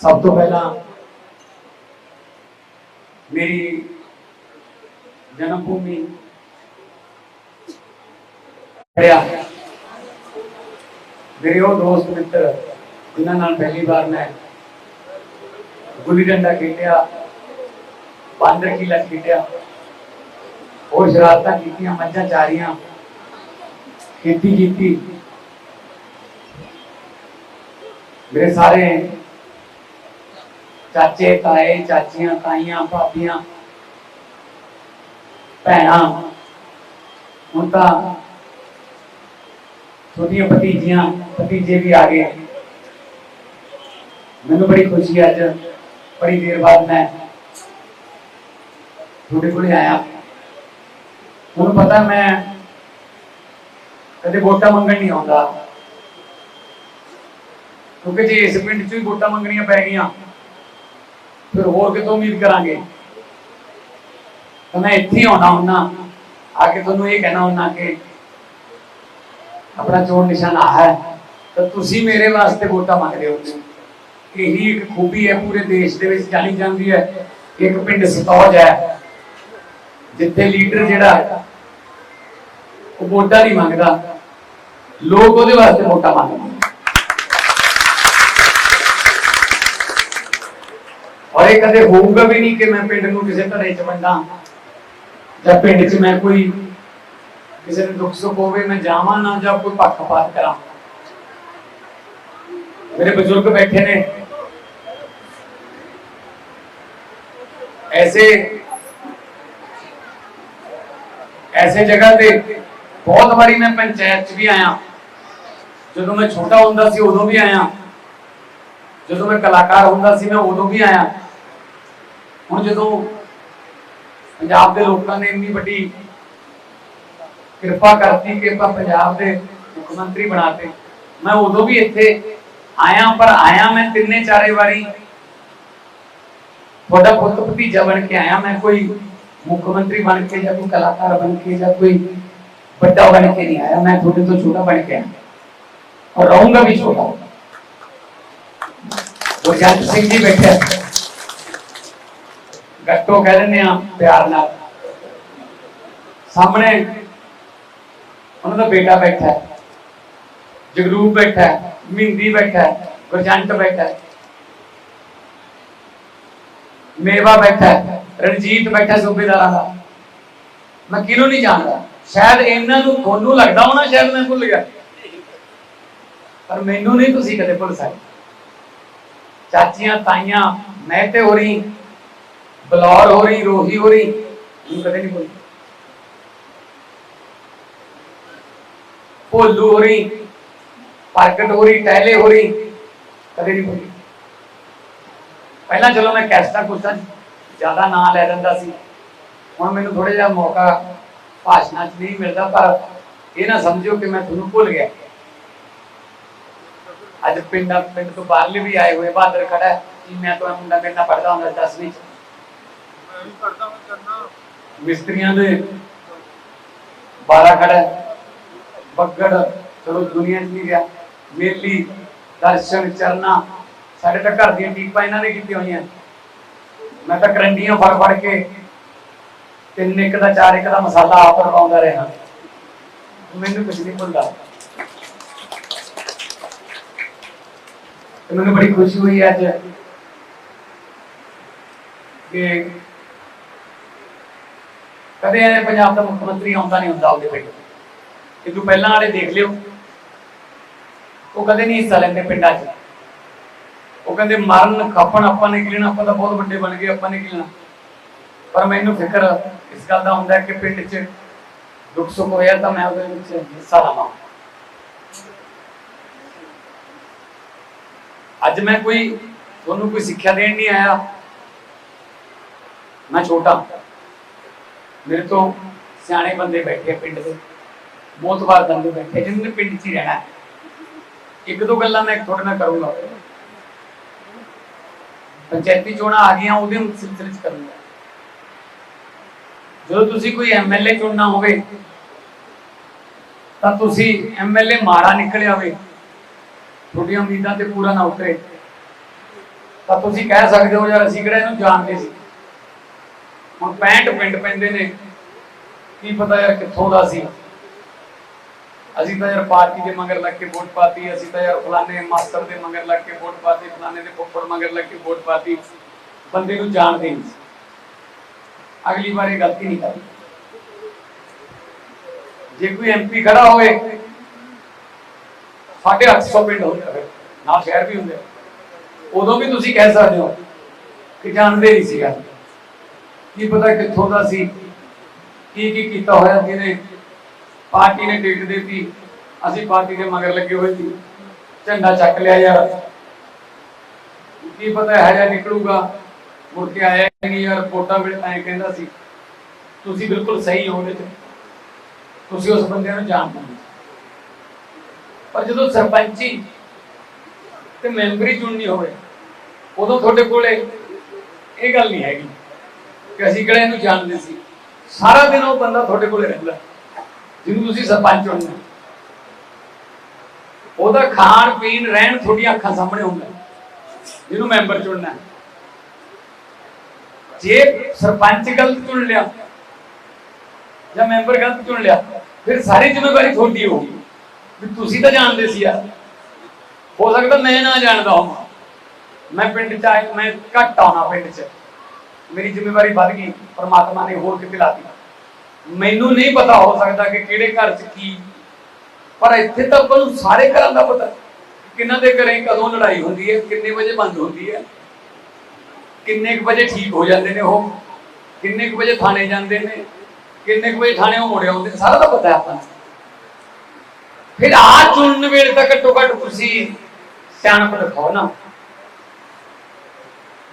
ਸਭ ਤੋਂ ਪਹਿਲਾਂ ਮੇਰੀ ਜਨਮ ਭੂਮੀ ਪੜਿਆ ਮੇਰੇ ਉਹ ਦੋਸਤ ਮਿੱਤਰ ਜਿਨ੍ਹਾਂ ਨਾਲ ਪਹਿਲੀ ਵਾਰ ਮੈਂ ਗੁੱਲੀ ਡੰਡਾ ਖੇਡਿਆ ਬਾਂਦਰ ਕੀਲਾ ਖੇਡਿਆ ਹੋਰ ਸ਼ਰਾਰਤਾਂ ਕੀਤੀਆਂ ਮੱਝਾਂ ਚਾਰੀਆਂ ਖੇਤੀ ਕੀਤੀ ਮੇਰੇ ਸਾਰੇ ਚਾਚੇ ਤਾਏ, ਚਾਚੀਆਂ ਤਾਈਆਂ, ਭਾਬੀਆਂ, ਭੈਣਾਂ, ਹੁਣ ਤਾਂ ਛੋਟੀਆਂ ਭਤੀਜੀਆਂ, ਭਤੀਜੇ ਵੀ ਆ ਗਏ। ਮੈਨੂੰ ਬੜੀ ਖੁਸ਼ੀ ਅੱਜ, ਬੜੀ ਦੇਰ ਬਾਅਦ ਮੈਂ ਤੁਹਾਡੇ ਕੋਲੇ ਆਇਆ। ਤੁਹਾਨੂੰ ਪਤਾ ਮੈਂ ਕਦੇ ਵੋਟਾਂ ਮੰਗਣ ਨਹੀਂ ਆਉਂਦਾ, ਕਿਉਂਕਿ ਜੇ ਇਸ ਪਿੰਡ 'ਚ ਵੀ ਵੋਟਾਂ ਮੰਗਣੀਆਂ ਪੈ ਗਈਆਂ ਫਿਰ ਹੋਰ ਕਿਤੋਂ ਉਮੀਦ ਕਰਾਂਗੇ? ਤਾਂ ਮੈਂ ਇੱਥੇ ਆਉਣਾ ਹੁੰਨਾ ਆ ਕੇ ਤੁਹਾਨੂੰ ਇਹ ਕਹਿਣਾ ਹੁੰਨਾ ਕਿ ਆਪਣਾ ਚੋਣ ਨਿਸ਼ਾਨ ਆ ਹੈ। ਤਾਂ ਤੁਸੀਂ ਮੇਰੇ ਵਾਸਤੇ ਵੋਟਾਂ ਮੰਗਦੇ ਹੋ। ਇਹੀ ਇੱਕ ਖੂਬੀ ਹੈ, ਪੂਰੇ ਦੇਸ਼ ਦੇ ਵਿੱਚ ਜਾਣੀ ਜਾਂਦੀ ਹੈ। ਇੱਕ ਪਿੰਡ ਸਤੌਜ ਹੈ, ਜਿੱਥੇ ਲੀਡਰ ਜਿਹੜਾ ਉਹ ਵੋਟਾਂ ਨਹੀਂ ਮੰਗਦਾ। ਲੋਕ ਉਹਦੇ ਵਾਸਤੇ ਵੋਟਾਂ ਮੰਗਦੇ ਨੇ। ਔਰ ਇਹ ਕਦੇ ਹੋਊਗਾ ਵੀ ਨਹੀਂ ਕਿ ਮੈਂ ਪਿੰਡ ਨੂੰ ਕਿਸੇ ਧੜੇ ਚ ਵੰਡਾਂ? ਜਾਂ ਪਿੰਡ 'ਚ ਮੈਂ ਕੋਈ ਕਿਸੇ ਨੂੰ ਦੁੱਖ ਸੁੱਖ ਹੋਵੇ, ਮੈਂ ਜਾਵਾਂ ਨਾ ਜਾਂ ਕੋਈ ਪੱਖਪਾਤ ਕਰਾਂ? ਮੇਰੇ ਬਜ਼ੁਰਗ ਬੈਠੇ ਨੇ। ਐਸੇ ਐਸੇ ਜਗ੍ਹਾ ਤੇ ਬਹੁਤ ਵਾਰੀ ਮੈਂ ਪੰਚਾਇਤ 'ਚ ਵੀ ਆਇਆ। ਜਦੋਂ ਮੈਂ ਛੋਟਾ ਹੁੰਦਾ ਸੀ ਉਦੋਂ ਵੀ ਆਇਆ। ਜਦੋਂ ਮੈਂ ਕਲਾਕਾਰ ਹੁੰਦਾ ਸੀ ਮੈਂ ਉਦੋਂ ਵੀ ਆਇਆ। ਹੁਣ ਜਦੋਂ ਪੰਜਾਬ ਦੇ ਲੋਕਾਂ ਨੇ ਇੰਨੀ ਵੱਡੀ ਕਿਰਪਾ ਕਰਤੀ ਕਿ ਆਪਾਂ ਪੰਜਾਬ ਦੇ ਮੁੱਖ ਮੰਤਰੀ ਬਣਾਤੇ, ਮੈਂ ਉਦੋਂ ਵੀ ਇੱਥੇ ਆਇਆ, ਪਰ ਆਇਆ ਮੈਂ ਤਿੰਨੇ ਚਾਰੇ ਵਾਰੀ। ਤੁਹਾਡਾ ਪੁੱਤ ਭਤੀਜਾ ਬਣ ਕੇ ਆਇਆ, ਮੈਂ ਕੋਈ ਮੁੱਖ ਮੰਤਰੀ ਬਣ ਕੇ ਜਾਂ ਕੋਈ ਕਲਾਕਾਰ ਬਣ ਕੇ ਜਾਂ ਕੋਈ ਵੱਡਾ ਬਣ ਕੇ ਨਹੀਂ ਆਇਆ, ਮੈਂ ਤੁਹਾਡੇ ਤੋਂ ਛੋਟਾ ਬਣ ਕੇ ਆਇਆ। ਔਰ ਰਹੂੰਗਾ ਵੀ ਛੋਟਾ। ਉਹ ਜੱਟ ਸਿੰਘ ਜੀ ਬੈਠੇ ਆ। ਗੱਟੋ ਕਹਿ ਦਿੰਦੇ ਆ ਪਿਆਰ ਨਾਲ। ਸਾਹਮਣੇ ਉਹਨਾਂ ਦਾ ਬੇਟਾ ਬੈਠਾ ਹੈ, ਜਗਰੂਪ ਬੈਠਾ ਹੈ, ਮਹਿੰਦੀ ਬੈਠਾ ਹੈ ਗੁਰਜੰਟ ਬੈਠਾ ਹੈ। ਮੇਵਾ ਬੈਠਾ ਹੈ, ਰਣਜੀਤ ਬੈਠਾ ਸੂਬੇਦਾਰਾਂ ਦਾ। ਮੈਂ ਕਿਹਨੂੰ ਨਹੀਂ ਜਾਣਦਾ? ਸ਼ਾਇਦ ਇਹਨਾਂ ਨੂੰ ਤੁਹਾਨੂੰ ਲੱਗਦਾ ਹੋਣਾ, ਸ਼ਾਇਦ ਮੈਂ ਭੁੱਲ ਗਿਆ। ਪਰ ਮੈਨੂੰ ਨਹੀਂ ਤੁਸੀਂ ਕਦੇ ਭੁੱਲ ਸਕਦੇ। ਚਾਚੀਆਂ ਤਾਈਆਂ, ਮੈਂ ਤੇ ਹੋਰੀ ਬਲੌਰ ਹੋ ਰਹੀ, ਰੋਹੀ ਹੋ ਰਹੀ। ਮੈਨੂੰ ਕਦੇ ਨਹੀਂ ਭੁੱਲੀ ਭੋਲੂ ਹੋ ਰਹੀ, ਪ੍ਰਗਟ ਹੋ ਰਹੀ, ਟਹਿਲੇ ਹੋ ਰਹੀ, ਕਦੇ ਨਹੀਂ ਭੁੱਲੀ। ਪਹਿਲਾਂ ਚਲੋ ਮੈਂ ਕੈਸਟਾ ਕੁਛ ਜ਼ਿਆਦਾ ਨਾਂ ਲੈ ਲੈਂਦਾ ਸੀ। ਹੁਣ ਮੈਨੂੰ ਥੋੜਾ ਜਿਹਾ ਮੌਕਾ ਭਾਸ਼ਣਾਂ 'ਚ ਨਹੀਂ ਮਿਲਦਾ, ਪਰ ਇਹ ਨਾ ਸਮਝਿਓ ਕਿ ਮੈਂ ਤੁਹਾਨੂੰ ਭੁੱਲ ਗਿਆ। ਅੱਜ ਪਿੰਡ ਪਿੰਡ ਤੋਂ ਬਾਹਰਲੇ ਵੀ ਆਏ ਹੋਏ, ਬਹਾਦਰ ਖੜਾ ਹੈ। ਜੀ, ਮੈਂ ਤਾਂ ਮੁੰਡਾ ਮੇਰੇ ਨਾਲ ਪੜਦਾ ਹੁੰਦਾ 10ਵੀਂ ਚ। ਮਿਸਤਰੀਆਂ ਦੇ 12 ਖੜਾ ਬੱਗੜ, ਚਲੋ ਦੁਨੀਆ 'ਚ ਨਹੀਂ ਗਿਆ। ਮੇਲੀ, ਦਰਸ਼ਨ, ਚਰਨਾ, ਸਾਡੇ ਤਾਂ ਘਰ ਦੀਆਂ ਟੀਪਾਂ ਇਹਨਾਂ ਨੇ ਕੀਤੀਆਂ ਹੋਈਆਂ। ਮੈਂ ਤਾਂ ਕਰੰਡੀਆਂ ਫੜ ਫੜ ਕੇ ਤਿੰਨ ਇੱਕ ਦਾ, ਚਾਰ ਇੱਕ ਦਾ ਮਸਾਲਾ ਆਪ ਲਗਾਉਂਦਾ ਰਿਹਾ। ਮੈਨੂੰ ਕੁਝ ਨਹੀਂ ਭੁੱਲਦਾ। ਮੈਨੂੰ ਬੜੀ ਖੁਸ਼ੀ ਹੋਈ ਅੱਜ ਕਿ ਕਦੇ ਐ ਪੰਜਾਬ ਦਾ ਮੁੱਖ ਮੰਤਰੀ ਆਉਂਦਾ ਨਹੀਂ ਹੁੰਦਾ ਉਹਦੇ ਪਿੰਡ। ਕਿ ਤੂੰ ਪਹਿਲਾਂ ਵਾਲੇ ਦੇਖ ਲਿਓ, ਉਹ ਕਦੇ ਨਹੀਂ ਹਿੱਸਾ ਲੈਂਦੇ ਪਿੰਡਾਂ 'ਚ। ਉਹ ਕਹਿੰਦੇ ਮਰਨ, ਖਪਣ, ਆਪਾਂ ਨੇ ਕਿਲਣਾ ਆਪਾਂ ਤਾਂ ਬਹੁਤ ਵੱਡੇ ਬਣ ਗਏ, ਆਪਾਂ ਨੇ ਕਿਲਣਾ ਪਰ ਮੈਨੂੰ ਫਿਕਰ ਇਸ ਗੱਲ ਦਾ ਹੁੰਦਾ ਕਿ ਪਿੰਡ 'ਚ ਦੁੱਖ ਸੁੱਖ ਹੋਇਆ ਤਾਂ ਮੈਂ ਉਹਦੇ ਵਿੱਚ ਹਿੱਸਾ ਲਵਾਂ। ਅੱਜ ਮੈਂ ਕੋਈ, ਤੁਹਾਨੂੰ ਕੋਈ ਸਿੱਖਿਆ ਦੇਣ ਨਹੀਂ ਆਇਆ। ਮੈਂ ਛੋਟਾ। ਮੇਰੇ ਤੋਂ ਸਿਆਣੇ ਬੰਦੇ ਬੈਠੇ ਆ ਪਿੰਡ ਦੇ, ਬਹੁਤ ਵਾਰ ਬੰਦੇ ਬੈਠੇ ਜਿਨ੍ਹਾਂ ਨੇ ਪਿੰਡ 'ਚ ਹੀ ਰਹਿਣਾ ਇੱਕ ਦੋ ਗੱਲਾਂ ਮੈਂ ਤੁਹਾਡੇ ਨਾਲ ਕਰੂੰਗਾ। ਪੰਚਾਇਤੀ ਚੋਣਾਂ ਆ ਗਈਆਂ, ਉਹਦੇ ਸਿਲਸਿਲੇ 'ਚ ਕਰੂੰਗਾ। ਜਦੋਂ ਤੁਸੀਂ ਕੋਈ ਐਮਐਲਏ ਚੁਣਨਾ ਹੋਵੇ, ਤਾਂ ਤੁਸੀਂ ਐਮਐਲਏ ਮਾੜਾ ਨਿਕਲਿਆ ਹੋਵੇ, ਤੁਹਾਡੀਆਂ ਉਮੀਦਾਂ ਤੇ ਪੂਰਾ ਨਾ ਉਤਰੇ। ਤਾਂ ਤੁਸੀਂ ਕਹਿ ਸਕਦੇ ਹੋ, ਯਾਰ ਅਸੀਂ ਕਿਹੜਾ ਇਹਨੂੰ ਜਾਣਦੇ ਸੀ? ਹੁਣ 65 ਪਿੰਡ ਪੈਂਦੇ ਨੇ, ਕੀ ਪਤਾ ਯਾਰ ਕਿੱਥੋਂ ਦਾ ਸੀ। ਅਸੀਂ ਤਾਂ ਯਾਰ ਪਾਰਟੀ ਦੇ ਮਗਰ ਲੱਗ ਕੇ ਵੋਟ ਪਾਤੀ, ਅਸੀਂ ਤਾਂ ਯਾਰ ਫਲਾਣੇ ਮਾਸਟਰ ਦੇ ਮਗਰ ਲੱਗ ਕੇ ਵੋਟ ਪਾਤੀ, ਫਲਾਣੇ ਦੇ ਫੁੱਫੜ ਮਗਰ ਲੱਗ ਕੇ ਵੋਟ ਪਾਤੀ। ਬੰਦੇ ਨੂੰ ਜਾਣਦੇ ਨਹੀਂ ਅਗਲੀ ਵਾਰ ਇਹ ਗਲਤੀ ਨਹੀਂ ਕਰਨੀ। ਜੇ ਕੋਈ ਐਮਪੀ ਖੜਾ ਹੋਵੇ, ਸਾਡੇ 800 ਪਿੰਡ ਹੁੰਦੇ ਆ ਨਾਲ ਸ਼ਹਿਰ ਵੀ ਹੁੰਦੇ। ਉਦੋਂ ਵੀ ਤੁਸੀਂ ਕਹਿ ਸਕਦੇ ਹੋ ਕਿ ਜਾਣਦੇ ਨਹੀਂ ਸੀਗਾ ਕੀ ਪਤਾ ਕਿੱਥੋਂ ਦਾ ਸੀ? ਕੀ ਕੀ ਕੀਤਾ ਹੋਇਆ ਜਿਹਨੇ ਪਾਰਟੀ ਨੇ ਟਿਕਟ ਦਿੱਤੀ। ਅਸੀਂ ਪਾਰਟੀ ਦੇ ਮਗਰ ਲੱਗੇ ਹੋਏ ਸੀ। ਝੰਡਾ ਚੱਕ ਲਿਆ ਯਾਰ। ਕੀ ਪਤਾ ਹੈ ਜਾਂ ਨਿਕਲੂਗਾ? ਮੁੜ ਕੇ ਆਇਆ ਨਹੀਂ ਯਾਰ। ਵੋਟਾਂ ਵੇਲੇ ਐਂ ਕਹਿੰਦਾ ਸੀ, ਤੁਸੀਂ ਬਿਲਕੁਲ ਸਹੀ ਹੋ ਉਹਦੇ ਚ। ਤੁਸੀਂ ਉਸ ਬੰਦੇ ਨੂੰ ਜਾਣਦੇ ਹੋ ਪਰ ਜਦੋਂ ਸਰਪੰਚੀ ਤੇ ਮੈਂਬਰੀ ਚੁਣਨੀ ਹੋਵੇ, ਉਦੋਂ ਤੁਹਾਡੇ ਕੋਲੇ ਇਹ ਗੱਲ ਨਹੀਂ ਹੈਗੀ। ਕਿ ਅਸੀਂ ਕਿਹੜਾ ਇਹਨੂੰ ਜਾਣਦੇ ਸੀ? ਸਾਰਾ ਦਿਨ ਉਹ ਬੰਦਾ ਤੁਹਾਡੇ ਕੋਲੇ ਰਹਿੰਦਾ। ਜਿਹਨੂੰ ਤੁਸੀਂ ਸਰਪੰਚ ਚੁਣਨਾ ਉਹਦਾ ਖਾਣ ਪੀਣ, ਰਹਿਣ ਤੁਹਾਡੀਆਂ ਅੱਖਾਂ ਸਾਹਮਣੇ ਹੁੰਦਾ। ਜਿਹਨੂੰ ਮੈਂਬਰ ਚੁਣਨਾ। ਜੇ ਸਰਪੰਚ ਗਲਤ ਚੁਣ ਲਿਆ ਜਾਂ ਮੈਂਬਰ ਗਲਤ ਚੁਣ ਲਿਆ, ਫਿਰ ਸਾਰੀ ਜ਼ਿੰਮੇਵਾਰੀ ਤੁਹਾਡੀ ਹੋਊਗੀ। ਵੀ ਤੁਸੀਂ ਤਾਂ ਜਾਣਦੇ ਸੀ ਯਾਰ। ਹੋ ਸਕਦਾ ਮੈਂ ਨਾ ਜਾਣਦਾ ਹਾਂ ਮੈਂ ਪਿੰਡ ਚ ਆਇਆ ਮੈਂ ਘੱਟ ਆਉਣਾ ਪਿੰਡ ਚ। ਮੇਰੀ ਜ਼ਿੰਮੇਵਾਰੀ ਵੱਧ ਗਈ, ਪਰਮਾਤਮਾ ਨੇ ਹੋਰ ਕਿਤੇ ਲਾਤੀ ਮੈਨੂੰ ਨਹੀਂ ਪਤਾ ਹੋ ਸਕਦਾ ਕਿ ਕਿਹੜੇ ਘਰ ਚ ਕੀ। ਪਰ ਇੱਥੇ ਤਾਂ ਆਪਾਂ ਨੂੰ ਸਾਰੇ ਘਰਾਂ ਦਾ ਪਤਾ। ਕਿ ਕਿਹਨਾਂ ਦੇ ਘਰੇ ਕਦੋਂ ਲੜਾਈ ਹੁੰਦੀ ਹੈ, ਕਿੰਨੇ ਵਜੇ ਬੰਦ ਹੁੰਦੀ ਹੈ, ਕਿੰਨੇ ਕੁ ਵਜੇ ਠੀਕ ਹੋ ਜਾਂਦੇ ਨੇ ਉਹ, ਕਿੰਨੇ ਕੁ ਵਜੇ ਥਾਣੇ ਜਾਂਦੇ ਨੇ, ਕਿੰਨੇ ਕੁ ਵਜੇ ਥਾਣੇ ਉਹ ਮੁੜ ਆਉਂਦੇ ਨੇ, ਸਾਰਾ ਤਾਂ ਪਤਾ ਹੈ ਆਪਾਂ ਫਿਰ ਆ ਚੁਣਨ ਵੇਲੇ ਤਾਂ ਘੱਟੋ ਘੱਟ ਤੁਸੀਂ ਸਿਆਣਪ ਦਿਖਾਓ ਨਾ।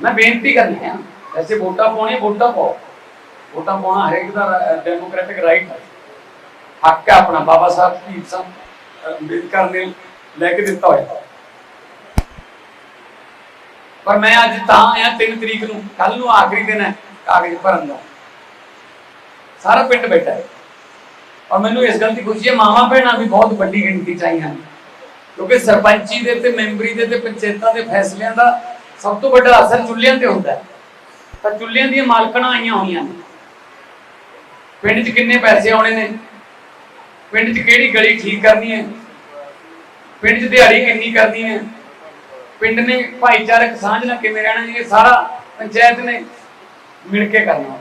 ਮੈਂ ਬੇਨਤੀ ਕਰਨੀ ਹੈ। ਐਸੇ ਵੋਟਾਂ ਪਾਉਣੀ ਵੋਟਾਂ ਪਾਓ ਵੋਟਾਂ ਪਾਉਣਾ ਹਰੇਕ ਦਾ ਡੈਮੋਕ੍ਰੈਟਿਕ ਰਾਈਟ ਹੈ ਹੱਕ ਹੈ ਆਪਣਾ ਬਾਬਾ ਸਾਹਿਬ ਦੀ ਸੰ ਅੰਬੇਦਕਰ ਨੇ ਲੈ ਕੇ ਦਿੱਤਾ ਹੋਇਆ ਪਰ ਮੈਂ ਅੱਜ ਤਾਂ ਆਇਆ 3 ਤਰੀਕ ਨੂੰ ਕੱਲ ਨੂੰ ਆਖਰੀ ਦਿਨ ਹੈ ਕਾਗਜ਼ ਭਰਨ ਦਾ ਸਾਰਾ ਪਿੰਡ ਬੈਠਾ ਹੈ ਔਰ ਮੈਨੂੰ ਇਸ ਗੱਲ ਦੀ ਖੁਸ਼ੀ ਹੈ ਮਾਵਾਂ ਭੈਣਾਂ ਵੀ ਬਹੁਤ ਵੱਡੀ ਗਿਣਤੀ ਚ ਆਈਆਂ ਕਿਉਂਕਿ ਸਰਪੰਚੀ ਦੇ ਤੇ ਮੈਂਬਰੀ ਦੇ ਤੇ ਪੰਚਾਇਤਾਂ ਦੇ ਫੈਸਲਿਆਂ ਦਾ ਸਭ ਤੋਂ ਵੱਡਾ ਅਸਰ ਚੁੱਲ੍ਹਿਆਂ ਤੇ ਹੁੰਦਾ ਹੈ ਤਾਂ ਚੁੱਲ੍ਹਿਆਂ ਦੀਆਂ ਮਾਲਕਣਾਂ ਆਈਆਂ ਹੋਈਆਂ ਨੇ। ਪਿੰਡ 'ਚ ਕਿੰਨੇ ਪੈਸੇ ਆਉਣੇ ਨੇ? ਪਿੰਡ 'ਚ ਕਿਹੜੀ ਗਲੀ ਠੀਕ ਕਰਨੀ ਹੈ? ਪਿੰਡ 'ਚ ਦਿਹਾੜੀ ਕਿੰਨੀ ਕਰਨੀ ਹੈ? ਪਿੰਡ ਨੇ ਭਾਈਚਾਰਕ ਸਾਂਝ ਨਾਲ ਕਿਵੇਂ ਰਹਿਣਾ ਇਹ ਸਾਰਾ ਪੰਚਾਇਤ ਨੇ ਮਿਲ ਕੇ ਕਰਨਾ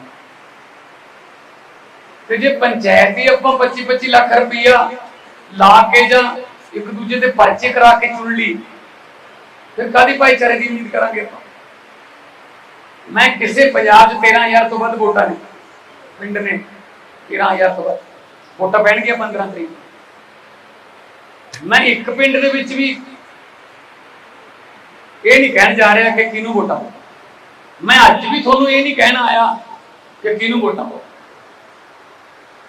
ਤੇ ਜੇ ਪੰਚਾਇਤ ਹੀ ਆਪਾਂ 25 25 ਲੱਖ ਰੁਪਈਆ ਲਾ ਕੇ ਜਾਂ ਇੱਕ ਦੂਜੇ ਦੇ ਪਰਚੇ ਕਰਾ ਕੇ ਚੁਣ ਲਈ, ਫਿਰ ਕਾਦੀ ਭਾਈਚਾਰੇ ਦੀ ਉਮੀਦ ਕਰਾਂਗੇ ਆਪਾਂ? ਮੈਂ ਕਿਸੇ ਪੰਜਾਬ 'ਚ 13000 ਤੋਂ ਵੱਧ ਵੋਟਾਂ ਨੇ, ਪਿੰਡ ਨੇ 13000 ਤੋਂ ਵੱਧ। ਵੋਟਾਂ ਪੈਣਗੀਆਂ 15 ਤਰੀਕ ਮੈਂ ਇੱਕ ਪਿੰਡ ਦੇ ਵਿੱਚ ਵੀ ਇਹ ਨਹੀਂ ਕਹਿਣ ਜਾ ਰਿਹਾ ਕਿ ਕਿਹਨੂੰ ਵੋਟਾਂ ਪਾਓ। ਮੈਂ ਅੱਜ ਵੀ ਤੁਹਾਨੂੰ ਇਹ ਨਹੀਂ ਕਹਿਣ ਆਇਆ ਕਿ ਕਿਹਨੂੰ ਵੋਟਾਂ ਪਾਓ।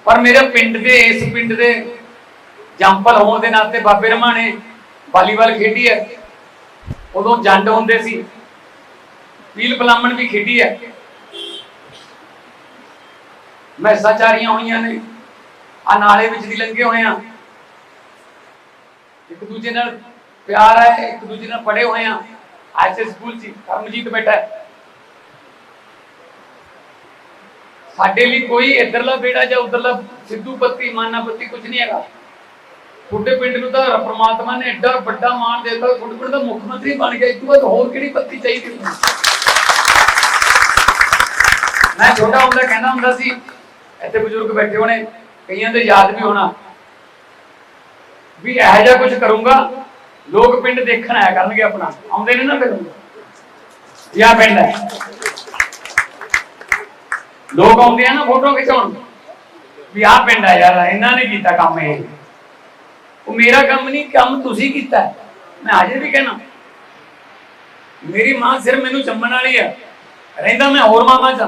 ਪਰ ਮੇਰੇ ਪਿੰਡ ਦੇ, ਇਸ ਪਿੰਡ ਦੇ ਜੰਪਲ ਹੋਣ ਦੇ ਨਾਤੇ ਬਾਬੇ ਰਮਾਣੇ ਵਾਲੀਬਾਲ ਖੇਡੀ ਹੈ। ਉਦੋਂ ਜੰਡ ਹੁੰਦੇ ਸੀ। ਪੀਲ ਪਲਾਮਣ ਵੀ ਖੇਡੀ ਹੈ ਮੈਸਾਂ ਚਾਰੀਆਂ ਹੋਈਆਂ ਨੇ। ਆ ਨਾਲੇ ਵਿੱਚ ਦੀ ਲੰਘੇ ਹੋਏ ਆ। ਇੱਕ ਦੂਜੇ ਨਾਲ ਪਿਆਰ ਹੈ, ਇੱਕ ਦੂਜੇ ਨਾਲ ਪੜੇ ਹੋਏ ਆ। ਐਸੇ ਸਕੂਲ ਚ ਕਰਮਜੀਤ ਬੈਠਾ ਸਾਡੇ ਲਈ ਕੋਈ ਇਧਰਲਾ ਬੇੜਾ ਜਾਂ ਉਧਰਲਾ ਸਿੱਧੂ ਪੱਤੀ ਮਾਨਾ ਪੱਤੀ ਕੁਝ ਨਹੀਂ ਹੈਗਾ। ਤੁਹਾਡੇ ਪਿੰਡ ਨੂੰ ਤਾਂ ਪ੍ਰਮਾਤਮਾ ਨੇ ਐਡਾ ਵੱਡਾ ਮਾਣ ਦਿੱਤਾ, ਤੁਹਾਡੇ ਪਿੰਡ ਦਾ ਮੁੱਖ ਮੰਤਰੀ ਬਣ ਗਿਆ। ਇਸ ਤੋਂ ਬਾਅਦ ਹੋਰ ਕਿਹੜੀ ਪੱਤੀ ਚਾਹੀਦੀ ਮੈਂ ਛੋਟਾ ਹੁੰਦਾ, ਕਹਿੰਦਾ ਹੁੰਦਾ ਸੀ, ਇੱਥੇ ਬਜ਼ੁਰਗ ਬੈਠੇ ਹੋਣੇ, ਕਈਆਂ ਦੇ ਯਾਦ ਵੀ ਹੋਣਾ, ਵੀ ਇਹੋ ਜਿਹਾ ਕੁਝ ਕਰੂੰਗਾ, ਲੋਕ ਪਿੰਡ ਦੇਖਣ ਆਇਆ ਕਰਨਗੇ ਆਪਣਾ, ਆਉਂਦੇ ਨੇ ਨਾ ਫਿਰ। ਯਾ ਪਿੰਡ ਹੈ। ਲੋਕ ਆਉਂਦੇ ਆ ਨਾ ਫੋਟੋ ਖਿਚਾਉਣ, ਵੀ ਆਹ ਪਿੰਡ ਆ ਯਾਰ, ਇਹਨਾਂ ਨੇ ਕੀਤਾ ਕੰਮ ਇਹ। ਉਹ ਮੇਰਾ ਕੰਮ ਨਹੀਂ ਕੰਮ ਤੁਸੀਂ ਕੀਤਾ ਮੈਂ ਅਜੇ ਵੀ ਕਹਿਣਾ। ਮੇਰੀ ਮਾਂ ਸਿਰ ਮੈਨੂੰ ਚੰਮਣ ਵਾਲੀ ਆ ਰਹਿੰਦਾ ਮੈਂ ਹੋਰ ਮਾਮਾ ਚ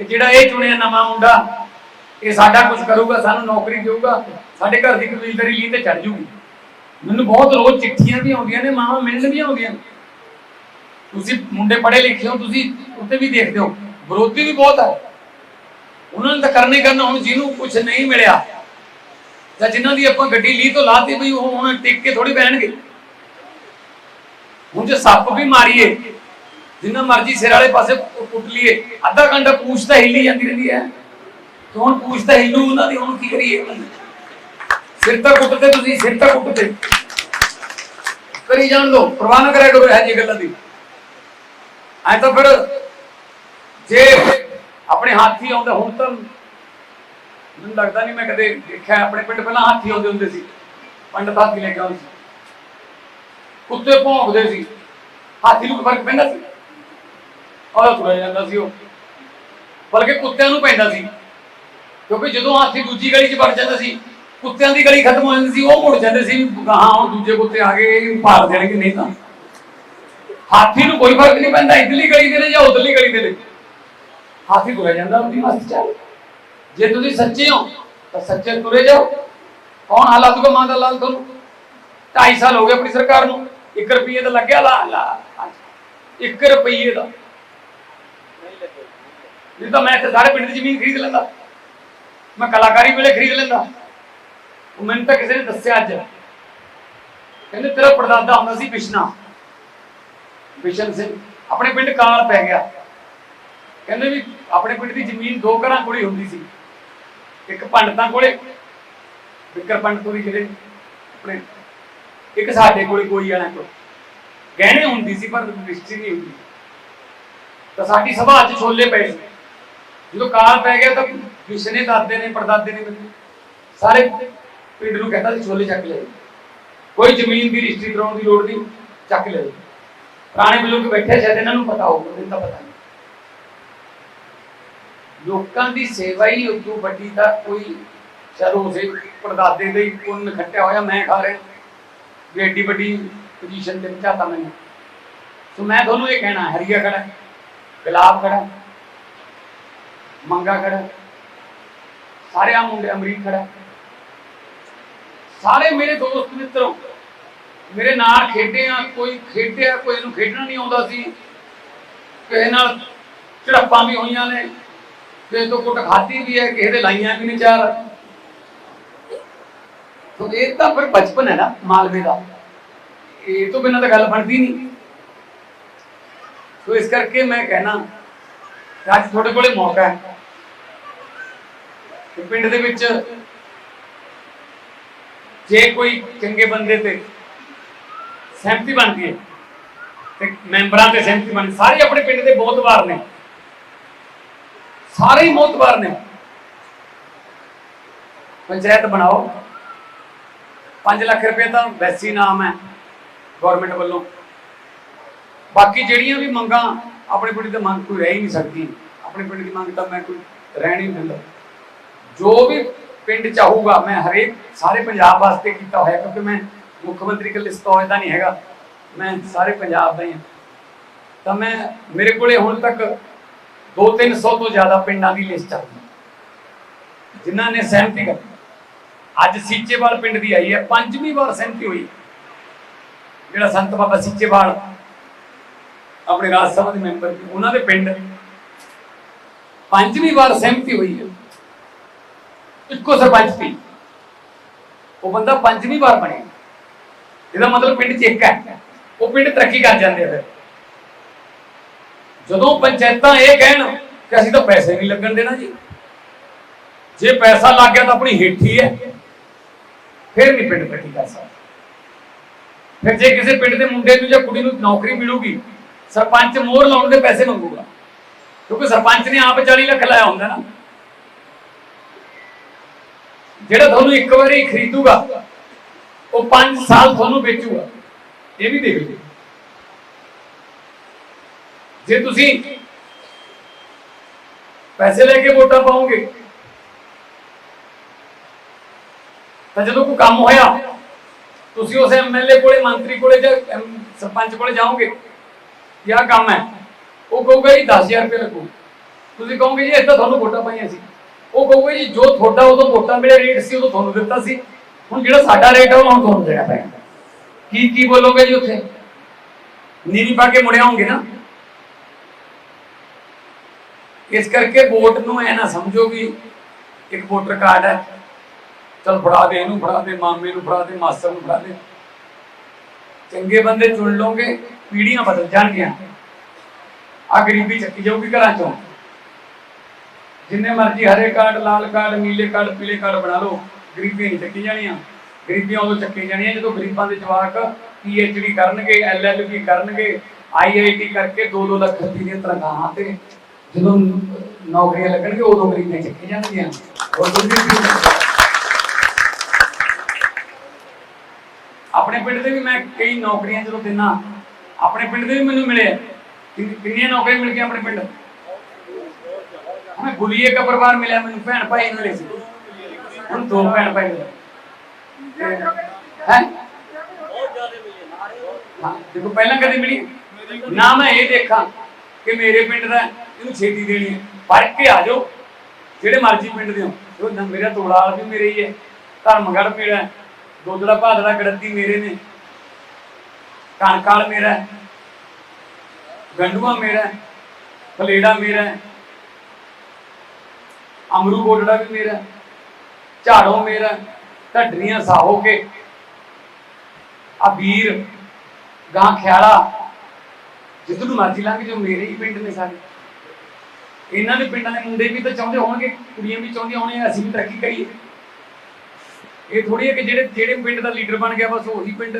ਕਿ ਜਿਹੜਾ ਇਹ ਚੁਣਿਆ ਨਵਾਂ ਮੁੰਡਾ, ਇਹ ਸਾਡਾ ਕੁਝ ਕਰੂਗਾ, ਸਾਨੂੰ ਨੌਕਰੀ ਦੇਊਗਾ, ਸਾਡੇ ਘਰ ਦੀ ਕਬੀਲਦਾਰੀ ਲਈ ਤੇ ਚੜ ਜੂਗੀ। ਮੈਨੂੰ ਬਹੁਤ ਰੋਜ਼ ਚਿੱਠੀਆਂ ਵੀ ਆਉਂਦੀਆਂ ਨੇ, ਮਾਵਾਂ ਮਿਲਣ ਵੀ ਆਉਂਦੀਆਂ ਨੇ। ਤੁਸੀਂ ਮੁੰਡੇ ਪੜ੍ਹੇ ਲਿਖੇ ਹੋ, ਤੁਸੀਂ ਉੱਤੇ ਵੀ ਦੇਖਦੇ ਹੋ, ਵਿਰੋਧੀ ਵੀ ਬਹੁਤ ਹੈ ਉਹਨਾਂ ਨੇ ਤਾਂ ਕਰਨਾ ਹੀ ਕਰਨਾ, ਹੁਣ ਜਿਹਨੂੰ ਕੁਝ ਨਹੀਂ ਮਿਲਿਆ ਤਾਂ ਜਿਨ੍ਹਾਂ ਦੀ ਆਪਾਂ ਗੱਡੀ ਲਈ ਤੋਂ ਲਾਤੀ ਵੀ ਉਹ ਹੁਣ ਟਿਕ ਕੇ ਥੋੜੀ ਬਹਿਣਗੇ। ਹੁਣ ਜੇ ਸੱਪ ਵੀ ਮਾਰੀਏ ਜਿੰਨਾ ਮਰਜ਼ੀ ਸਿਰ ਵਾਲੇ ਪਾਸੇ ਕੁ- ਕੁੱਟ ਲਈਏ। ਅੱਧਾ ਘੰਟਾ ਪੂਛ ਤਾਂ ਹਿੱਲੀ ਜਾਂਦੀ ਰਹਿੰਦੀ ਹੈ। ਤੇ ਹੁਣ ਪੂਛ ਤਾਂ ਹਿੱਲੂ, ਉਹਨਾਂ ਦੀ ਹੁਣ ਕੀ ਕਰੀਏ? ਸਿਰ ਤਾਂ ਕੁੱਟਦੇ ਤੁਸੀਂ, ਸਿਰ ਤਾਂ ਕੁੱਟਦੇ। ਕਰੀ ਜਾਣ ਦੋ ਪ੍ਰਵਾਹ ਨਾ ਕਰਿਆ ਕਰੋ ਇਹ ਜੀ ਗੱਲਾਂ ਦੀ। ਐ ਤਾਂ ਫਿਰ ਜੇ ਆਪਣੇ ਹਾਥੀ ਆਉਂਦੇ ਹੁਣ ਤਾਂ ਮੈਨੂੰ ਲੱਗਦਾ ਨਹੀਂ ਮੈਂ ਕਦੇ ਦੇਖਿਆ, ਆਪਣੇ ਪਿੰਡ ਪਹਿਲਾਂ ਹਾਥੀ ਆਉਂਦੇ ਹੁੰਦੇ ਸੀ। ਪੰਡਤ ਹਾਥੀ ਲੈ ਕੇ ਆਉਂਦੇ ਸੀ। ਕੁੱਤੇ ਭੌਂਕਦੇ ਸੀ। ਹਾਥੀ ਨੂੰ ਫ਼ਰਕ ਪੈਂਦਾ ਸੀ? ਉਹ ਤੁਰਿਆ ਜਾਂਦਾ ਸੀ ਉਹ। ਬਲਕਿ ਕੁੱਤਿਆਂ ਨੂੰ ਪੈਂਦਾ ਸੀ। ਕਿਉਂਕਿ ਜਦੋਂ ਹਾਥੀ ਦੂਜੀ ਗਲੀ 'ਚ ਵੜ ਜਾਂਦਾ ਸੀ, ਕੁੱਤਿਆਂ ਦੀ ਗਲੀ ਖਤਮ ਹੋ ਜਾਂਦੀ ਸੀ, ਉਹ ਮੁੜ ਜਾਂਦੇ ਸੀ, ਗਾਹਾਂ ਹੁਣ ਦੂਜੇ ਕੁੱਤੇ ਆ ਗਏ ਇਹਨੂੰ ਦੇਣਗੇ, ਨਹੀਂ ਤਾਂ। ਹਾਥੀ ਨੂੰ ਕੋਈ ਫ਼ਰਕ ਨਹੀਂ ਪੈਂਦਾ, ਇਧਰਲੀ ਗਲੀ ਦੇ ਨੇ ਜਾਂ ਉਧਰਲੀ ਗਲੀ ਦੇ ਨੇ। ਹਾਥੀ ਤੁਰਿਆ ਜਾਂਦਾ ਉਹਦੀ ਮਸਤ ਚੱਲ। ਜੇ ਤੁਸੀਂ ਸੱਚੇ ਹੋ, ਤਾਂ ਸੱਚੇ ਤੁਰੇ ਜਾਓ। ਕੌਣ ਹਾਲਾਤ ਕੋ ਮੰਨਦਾ ਲਾਲ ਤੁਹਾਨੂੰ? 2.5 ਸਾਲ ਹੋ ਗਏ ਆਪਣੀ ਸਰਕਾਰ ਨੂੰ। 1 ਰੁਪਏ ਦਾ ਲੱਗਿਆ ਲਾ ਲਾ 1 ਰੁਪਏ ਦਾ। ਨਹੀਂ ਤਾਂ ਮੈਂ ਇੱਥੇ ਸਾਰੇ ਪਿੰਡ ਦੀ ਜ਼ਮੀਨ ਖਰੀਦ ਲੈਂਦਾ। ਮੈਂ ਕਲਾਕਾਰੀ ਵੇਲੇ ਖਰੀਦ ਲੈਂਦਾ। ਉਹ ਮੈਨੂੰ ਤਾਂ ਕਿਸੇ ਨੇ ਦੱਸਿਆ ਅੱਜ। ਕਹਿੰਦੇ, ਤੇਰਾ ਪੜਦਾਦਾ ਹੁੰਦਾ ਸੀ ਬਿਸ਼ਨਾ। ਬਿਸ਼ਨ ਸਿੰਘ, ਆਪਣੇ ਪਿੰਡ ਕਾਲ ਪੈ ਗਿਆ। ਕਹਿੰਦੇ ਵੀ ਆਪਣੇ ਪਿੰਡ ਦੀ ਜ਼ਮੀਨ ਦੋ ਘਰਾਂ ਕੋਲੇ ਹੁੰਦੀ ਸੀ। ਇੱਕ ਪੰਡਤਾਂ ਕੋਲੇ, ਵਿਕਰ ਪੰਡਤੂਰੀ ਜਿਹੜੇ ਆਪਣੇ, ਇੱਕ ਸਾਡੇ ਕੋਲੇ ਕੋਈ ਵਾਲਿਆਂ ਕੋਲ। ਗਹਿਣੇ ਹੁੰਦੀ ਸੀ, ਪਰ ਰਿਸ਼ਤੀ ਨਹੀਂ ਹੁੰਦੀ। ਤਾਂ ਸਾਡੀ ਸਭਾ 'ਚ ਛੋਲੇ ਪਏ ਸੀ। ਜਦੋਂ ਕਾਲ ਪੈ ਗਿਆ ਤਾਂ ਵਿਸ਼ਨੇ ਦਾਦੇ ਨੇ ਪਰਦਾਦੇ ਨੇ ਮੈਨੂੰ ਸਾਰੇ ਪਿੰਡ ਨੂੰ ਕਹਿੰਦਾ ਸੀ ਛੋਲੇ ਚੱਕ ਲੈ। ਕੋਈ ਜ਼ਮੀਨ ਦੀ ਰਜਿਸਟਰੀ ਕਰਾਉਣ ਦੀ ਲੋੜ ਨਹੀਂ, ਚੱਕ ਲੈ। ਪੁਰਾਣੇ ਬਜ਼ੁਰਗ ਬੈਠੇ ਸ਼ਾਇਦ ਇਹਨਾਂ ਨੂੰ ਪਤਾ ਹੋਊਗਾ, ਮੈਨੂੰ ਤਾਂ ਪਤਾ ਨਹੀਂ। ਲੋਕਾਂ ਦੀ ਸੇਵਾ ਹੀ ਉਦੋਂ ਵੱਡੀ ਤਾਂ ਕੋਈ ਚਲੋ ਉਸੇ ਪਰਦਾਦੇ ਦੇ ਪੁੰਨ ਖੱਟਿਆ ਹੋਇਆ, ਮੈਂ ਖਾ ਰਿਹਾ। ਵੀ ਐਡੀ ਵੱਡੀ ਪੋਜੀਸ਼ਨ ਤੇ ਪਹੁੰਚਾਤਾ ਮੈਨੂੰ ਸੋ ਮੈਂ ਤੁਹਾਨੂੰ ਇਹ ਕਹਿਣਾ, ਹਰੀਆ ਖੜਾ, ਗੁਲਾਬ ਖੜਾ। ਮੰਗਾ ਖੜਾ ਸਾਰੇ ਆ ਮੁੰਡੇ ਅਮਰੀਕ ਖੜਾ ਸਾਰੇ ਮੇਰੇ ਦੋਸਤ ਮਿੱਤਰੋ, ਮੇਰੇ ਨਾਲ ਖੇਡੇ ਆ, ਕੋਈ ਖੇਡਿਆ, ਕੋਈ ਨੂੰ ਖੇਡਣਾ ਨਹੀਂ ਆਉਂਦਾ ਸੀ। ਕਿਸੇ ਨਾਲ ਝੜਪਾਂ ਵੀ ਹੋਈਆਂ ਨੇ, ਕਿਸੇ ਤੋਂ ਕੁੱਟ ਖਾਧੀ ਵੀ ਹੈ, ਕਿਸੇ ਦੇ ਲਾਈਆਂ ਵੀ ਨੇ ਚਾਰ। ਤੋ ਇਹ ਤਾਂ ਫਿਰ ਬਚਪਨ ਹੈ ਨਾ, ਮਾਲਵੇ ਦਾ। ਇਹ ਤੋਂ ਬਿਨਾਂ ਤਾਂ ਗੱਲ ਬਣਦੀ ਨਹੀਂ। ਸੋ ਇਸ ਕਰਕੇ ਮੈਂ ਕਹਿਣਾ, ਅੱਜ ਤੁਹਾਡੇ ਕੋਲੇ ਮੌਕਾ ਹੈ। ਪਿੰਡ ਦੇ ਵਿੱਚ ਜੇ ਕੋਈ ਚੰਗੇ ਬੰਦੇ ਤੇ ਸਹਿਮਤੀ ਬਣਦੀ ਹੈ, ਤੇ ਮੈਂਬਰਾਂ ਤੇ ਸਹਿਮਤੀ ਬਣਦੀ, ਸਾਰੇ ਆਪਣੇ ਪਿੰਡ ਦੇ ਬਹੁਤ ਵਾਰ ਨੇ। ਸਾਰੇ ਹੀ ਬਹੁਤ ਵਾਰ ਨੇ। ਪੰਚਾਇਤ ਬਣਾਓ। 5 ਲੱਖ ਰੁਪਏ ਤਾਂ ਵੈਸੀ ਨਾਮ ਹੈ ਗਵਰਨਮੈਂਟ ਵੱਲੋਂ। ਬਾਕੀ ਜਿਹੜੀਆਂ ਵੀ ਮੰਗਾਂ, ਆਪਣੇ ਪਿੰਡ ਦੀ ਮੰਗ ਕੋਈ ਰਹਿ ਹੀ ਨਹੀਂ ਸਕਦੀ। ਆਪਣੇ ਪਿੰਡ ਦੀ ਮੰਗ ਤਾਂ ਮੈਂ ਕੋਈ ਰਹਿ ਨਹੀਂ ਦਿੰਦਾ। ਜੋ ਵੀ ਪਿੰਡ ਚਾਹੂਗਾ ਮੈਂ ਹਰੇਕ ਸਾਰੇ ਪੰਜਾਬ ਵਾਸਤੇ ਕੀਤਾ ਹੋਇਆ, ਕਿਉਂਕਿ ਮੈਂ ਮੁੱਖ ਮੰਤਰੀ ਕੋਲ ਲਿਸਟ ਹੋਇਆ ਨਹੀਂ ਹੈਗਾ। ਮੈਂ ਸਾਰੇ ਪੰਜਾਬ ਦਾ ਹੀ ਹਾਂ। ਤਾਂ ਮੈਂ, ਮੇਰੇ ਕੋਲੇ ਹੁਣ ਤੱਕ 2-300 ਤੋਂ ਜ਼ਿਆਦਾ ਪਿੰਡਾਂ ਦੀ ਲਿਸਟ ਆ ਜਿਨ੍ਹਾਂ ਨੇ ਸਹਿਮਤੀ ਕਰ ਅੱਜ ਸੀਚੇਵਾਲ ਪਿੰਡ ਦੀ ਆਈ ਹੈ, ਪੰਜਵੀਂ ਵਾਰ ਸਹਿਮਤੀ ਹੋਈ। ਜਿਹੜਾ ਸੰਤ ਬਾਬਾ ਸੀਚੇਵਾਲ ਆਪਣੇ ਰਾਜ ਸਭਾ ਦੇ ਮੈਂਬਰ ਉਹਨਾਂ ਦੇ ਪਿੰਡ। ਪੰਜਵੀਂ ਵਾਰ ਸਹਿਮਤੀ ਹੋਈ ਹੈ। ਇੱਕੋ ਸਰਪੰਚ ਸੀ। ਉਹ ਬੰਦਾ ਪੰਜਵੀਂ ਵਾਰ ਬਣਿਆ ਇਹਦਾ ਮਤਲਬ ਪਿੰਡ 'ਚ ਇੱਕ ਹੈ। ਉਹ ਪਿੰਡ ਤਰੱਕੀ ਕਰ ਜਾਂਦੇ ਫਿਰ। ਜਦੋਂ ਪੰਚਾਇਤਾਂ ਇਹ ਕਹਿਣ ਕਿ ਅਸੀਂ ਤਾਂ ਪੈਸੇ ਨਹੀਂ ਲੱਗਣ ਦੇਣਾ ਜੀ। ਜੇ ਪੈਸਾ ਲੱਗ ਗਿਆ ਤਾਂ ਆਪਣੀ ਹੇਠੀ ਹੈ। ਫਿਰ ਨਹੀਂ ਪਿੰਡ ਤਰੱਕੀ ਕਰ ਸਕਦਾ। ਫਿਰ ਜੇ ਕਿਸੇ ਪਿੰਡ ਦੇ ਮੁੰਡੇ ਨੂੰ ਜਾਂ ਕੁੜੀ ਨੂੰ ਨੌਕਰੀ ਮਿਲੂਗੀ, ਸਰਪੰਚ ਮੋਹਰ ਲਾਉਣ ਦੇ ਪੈਸੇ ਮੰਗੂਗਾ। ਕਿਉਂਕਿ ਸਰਪੰਚ ਨੇ ਆਪ 40 ਲੱਖ ਲਾਇਆ ਹੁੰਦਾ ਨਾ। ਜਿਹੜਾ ਤੁਹਾਨੂੰ ਇੱਕ ਵਾਰੀ ਖਰੀਦੂਗਾ, ਉਹ 5 ਸਾਲ ਤੁਹਾਨੂੰ ਵੇਚੂਗਾ। ਇਹ ਵੀ ਦੇਖ ਲਿਓ। ਜੇ ਤੁਸੀਂ ਪੈਸੇ ਲੈ ਕੇ ਵੋਟਾਂ ਪਾਓਗੇ, ਤਾਂ ਜਦੋਂ ਕੋਈ ਕੰਮ ਹੋਇਆ, ਤੁਸੀਂ ਉਸ ਐਮਐਲਏ ਕੋਲੇ, ਮੰਤਰੀ ਕੋਲੇ ਜਾਂ ਸਰਪੰਚ ਕੋਲੇ ਜਾਓਗੇ ਕੀ ਕੰਮ ਹੈ, ਉਹ ਕਹੂਗਾ ਜੀ 10000 ਰੁਪਏ ਲੱਗੂ। ਤੁਸੀਂ ਕਹੋਗੇ ਜੀ, ਇਹ ਤਾਂ ਤੁਹਾਨੂੰ ਵੋਟਾਂ ਪਾਈਆਂ ਸੀ। ਉਹ ਕਹੂਗਾ ਜੀ, ਜੋ ਤੁਹਾਡਾ ਉਦੋਂ ਵੋਟਾਂ ਮਿਲੇ ਰੇਟ ਸੀ, ਉਦੋਂ ਤੁਹਾਨੂੰ ਦਿੱਤਾ ਸੀ। ਹੁਣ ਜਿਹੜਾ ਸਾਡਾ ਰੇਟ ਹੈ ਉਹ ਹੁਣ ਤੁਹਾਨੂੰ ਦੇਣਾ ਪੈਣਾ। ਕੀ ਕੀ ਬੋਲੋਗੇ ਜੀ ਉੱਥੇ? ਨੀਵੀਂ ਪਾ ਕੇ ਮੁੜਿਆ ਹੋਣਗੇ ਨਾ? ਇਸ ਕਰਕੇ ਵੋਟ ਨੂੰ ਐ ਨਾ ਸਮਝੋ ਵੀ ਇੱਕ ਵੋਟਰ ਕਾਰਡ ਹੈ। ਚਲ ਫੜਾ ਦੇ, ਇਹਨੂੰ ਫੜਾ ਦੇ, ਮਾਮੇ ਨੂੰ ਫੜਾ ਦੇ, ਮਾਸਟਰ ਨੂੰ ਫੜਾ ਦੇ। ਚੰਗੇ ਬੰਦੇ ਚੁਣ ਲਓਗੇ, ਪੀੜ੍ਹੀਆਂ ਬਦਲ ਜਾਣਗੀਆਂ। ਆ ਗਰੀਬੀ ਚੱਕੀ ਜਾਊਗੀ ਘਰਾਂ ਚੋਂ। ਜਿੰਨੇ ਮਰਜ਼ੀ ਹਰੇ ਕਾਰਡ, ਲਾਲ ਕਾਰਡ, ਨੀਲੇ ਕਾਰਡ, ਪੀਲੇ ਕਾਰਡ ਬਣਾ ਲਓ ਗਰੀਬੀ ਨਹੀਂ ਚੱਕੀ ਜਾਣੀਆਂ। ਗਰੀਬੀਆਂ ਉਦੋਂ ਚੱਕੀ ਜਾਣੀਆਂ ਜਦੋਂ ਗਰੀਬਾਂ ਦੇ ਜਵਾਕ ਪੀਐਚਡੀ ਕਰਨਗੇ ਐਲਐਲਬੀ ਕਰਨਗੇ ਆਈਆਈਟੀ ਕਰਕੇ 2-2 ਲੱਖ ਰੁਪਏ ਦੀਆਂ ਤਨਖਾਹਾਂ ਤੇ ਜਦੋਂ ਨੌਕਰੀਆਂ ਲੱਗਣਗੇ ਉਦੋਂ ਗਰੀਬੀਆਂ ਚੱਕੀ ਜਾਣਗੀਆਂ। ਹੋਰ ਕੁਝ ਨਹੀਂ ਆਪਣੇ ਪਿੰਡ ਦੇ ਵੀ ਮੈਂ ਕਈ ਨੌਕਰੀਆਂ ਜਦੋਂ ਦਿਨਾਂ ਆਪਣੇ ਪਿੰਡ ਦੇ ਵੀ ਮੈਨੂੰ ਮਿਲੇ ਕਿੰਨੀਆਂ ਨੌਕਰੀਆਂ ਮਿਲ ਗਈਆਂ ਆਪਣੇ ਪਿੰਡ? ਮੈਂ ਗੁਲੀਏ ਦਾ ਪਰਿਵਾਰ ਮਿਲਿਆ ਮੈਨੂੰ ਭੈਣ ਭਾਈ ਮਿਲੇ ਸੀ। ਹੁਣ ਦੋ ਭੈਣ ਭਾਈ ਮਿਲੇ ਹੈ? ਦੇਖੋ ਪਹਿਲਾਂ ਕਦੇ ਮਿਲੀ। ਨਾ ਮੈਂ ਇਹ ਦੇਖਾਂ ਕਿ ਮੇਰੇ ਪਿੰਡ ਦਾ ਇਹਨੂੰ ਛੇਤੀ ਦੇਣੀ ਹੈ। ਫੜ ਕੇ ਆ ਜਾਓ ਜਿਹੜੇ ਮਰਜ਼ੀ ਪਿੰਡ ਦੇ ਹੋ। ਮੇਰਾ ਤੋੜਾਲ ਵੀ ਮੇਰੇ ਹੀ ਹੈ। ਧਰਮਗੜ ਮੇਰਾ ਹੈ, ਦੋਦੜਾ ਭਾਦੜਾ ਗੜੱਦੀ ਮੇਰੇ ਨੇ। ਕਣਕਾਲ ਮੇਰਾ ਹੈ, ਗੰਡੂਆ ਮੇਰਾ ਫਲੇੜਾ ਮੇਰਾ ਅਮਰੂ ਗੋਡੜਾ ਵੀ ਮੇਰਾ ਝਾੜੋ ਮੇਰਾ ਹੈ, ਢੱਡਰੀਆਂ ਸਾਹੋ ਕੇ। ਆ ਵੀਰ ਗਾਂ ਖਿਆਲਾ ਜਿੱਧਰ ਨੂੰ ਮਰਜ਼ੀ ਲੰਘ ਜੋ ਮੇਰੇ ਹੀ ਪਿੰਡ ਨੇ ਸਾਰੇ। ਇਹਨਾਂ ਦੇ ਪਿੰਡਾਂ ਦੇ ਮੁੰਡੇ ਵੀ ਤਾਂ ਚਾਹੁੰਦੇ ਹੋਣਗੇ ਕੁੜੀਆਂ ਵੀ ਚਾਹੁੰਦੀਆਂ ਹੋਣਗੀਆਂ ਅਸੀਂ ਵੀ ਤਰੱਕੀ ਕਰੀਏ। ਇਹ ਥੋੜੀ ਹੈ ਕਿ ਜਿਹੜੇ ਜਿਹੜੇ ਪਿੰਡ ਦਾ ਲੀਡਰ ਬਣ ਗਿਆ ਬਸ ਉਹੀ ਪਿੰਡ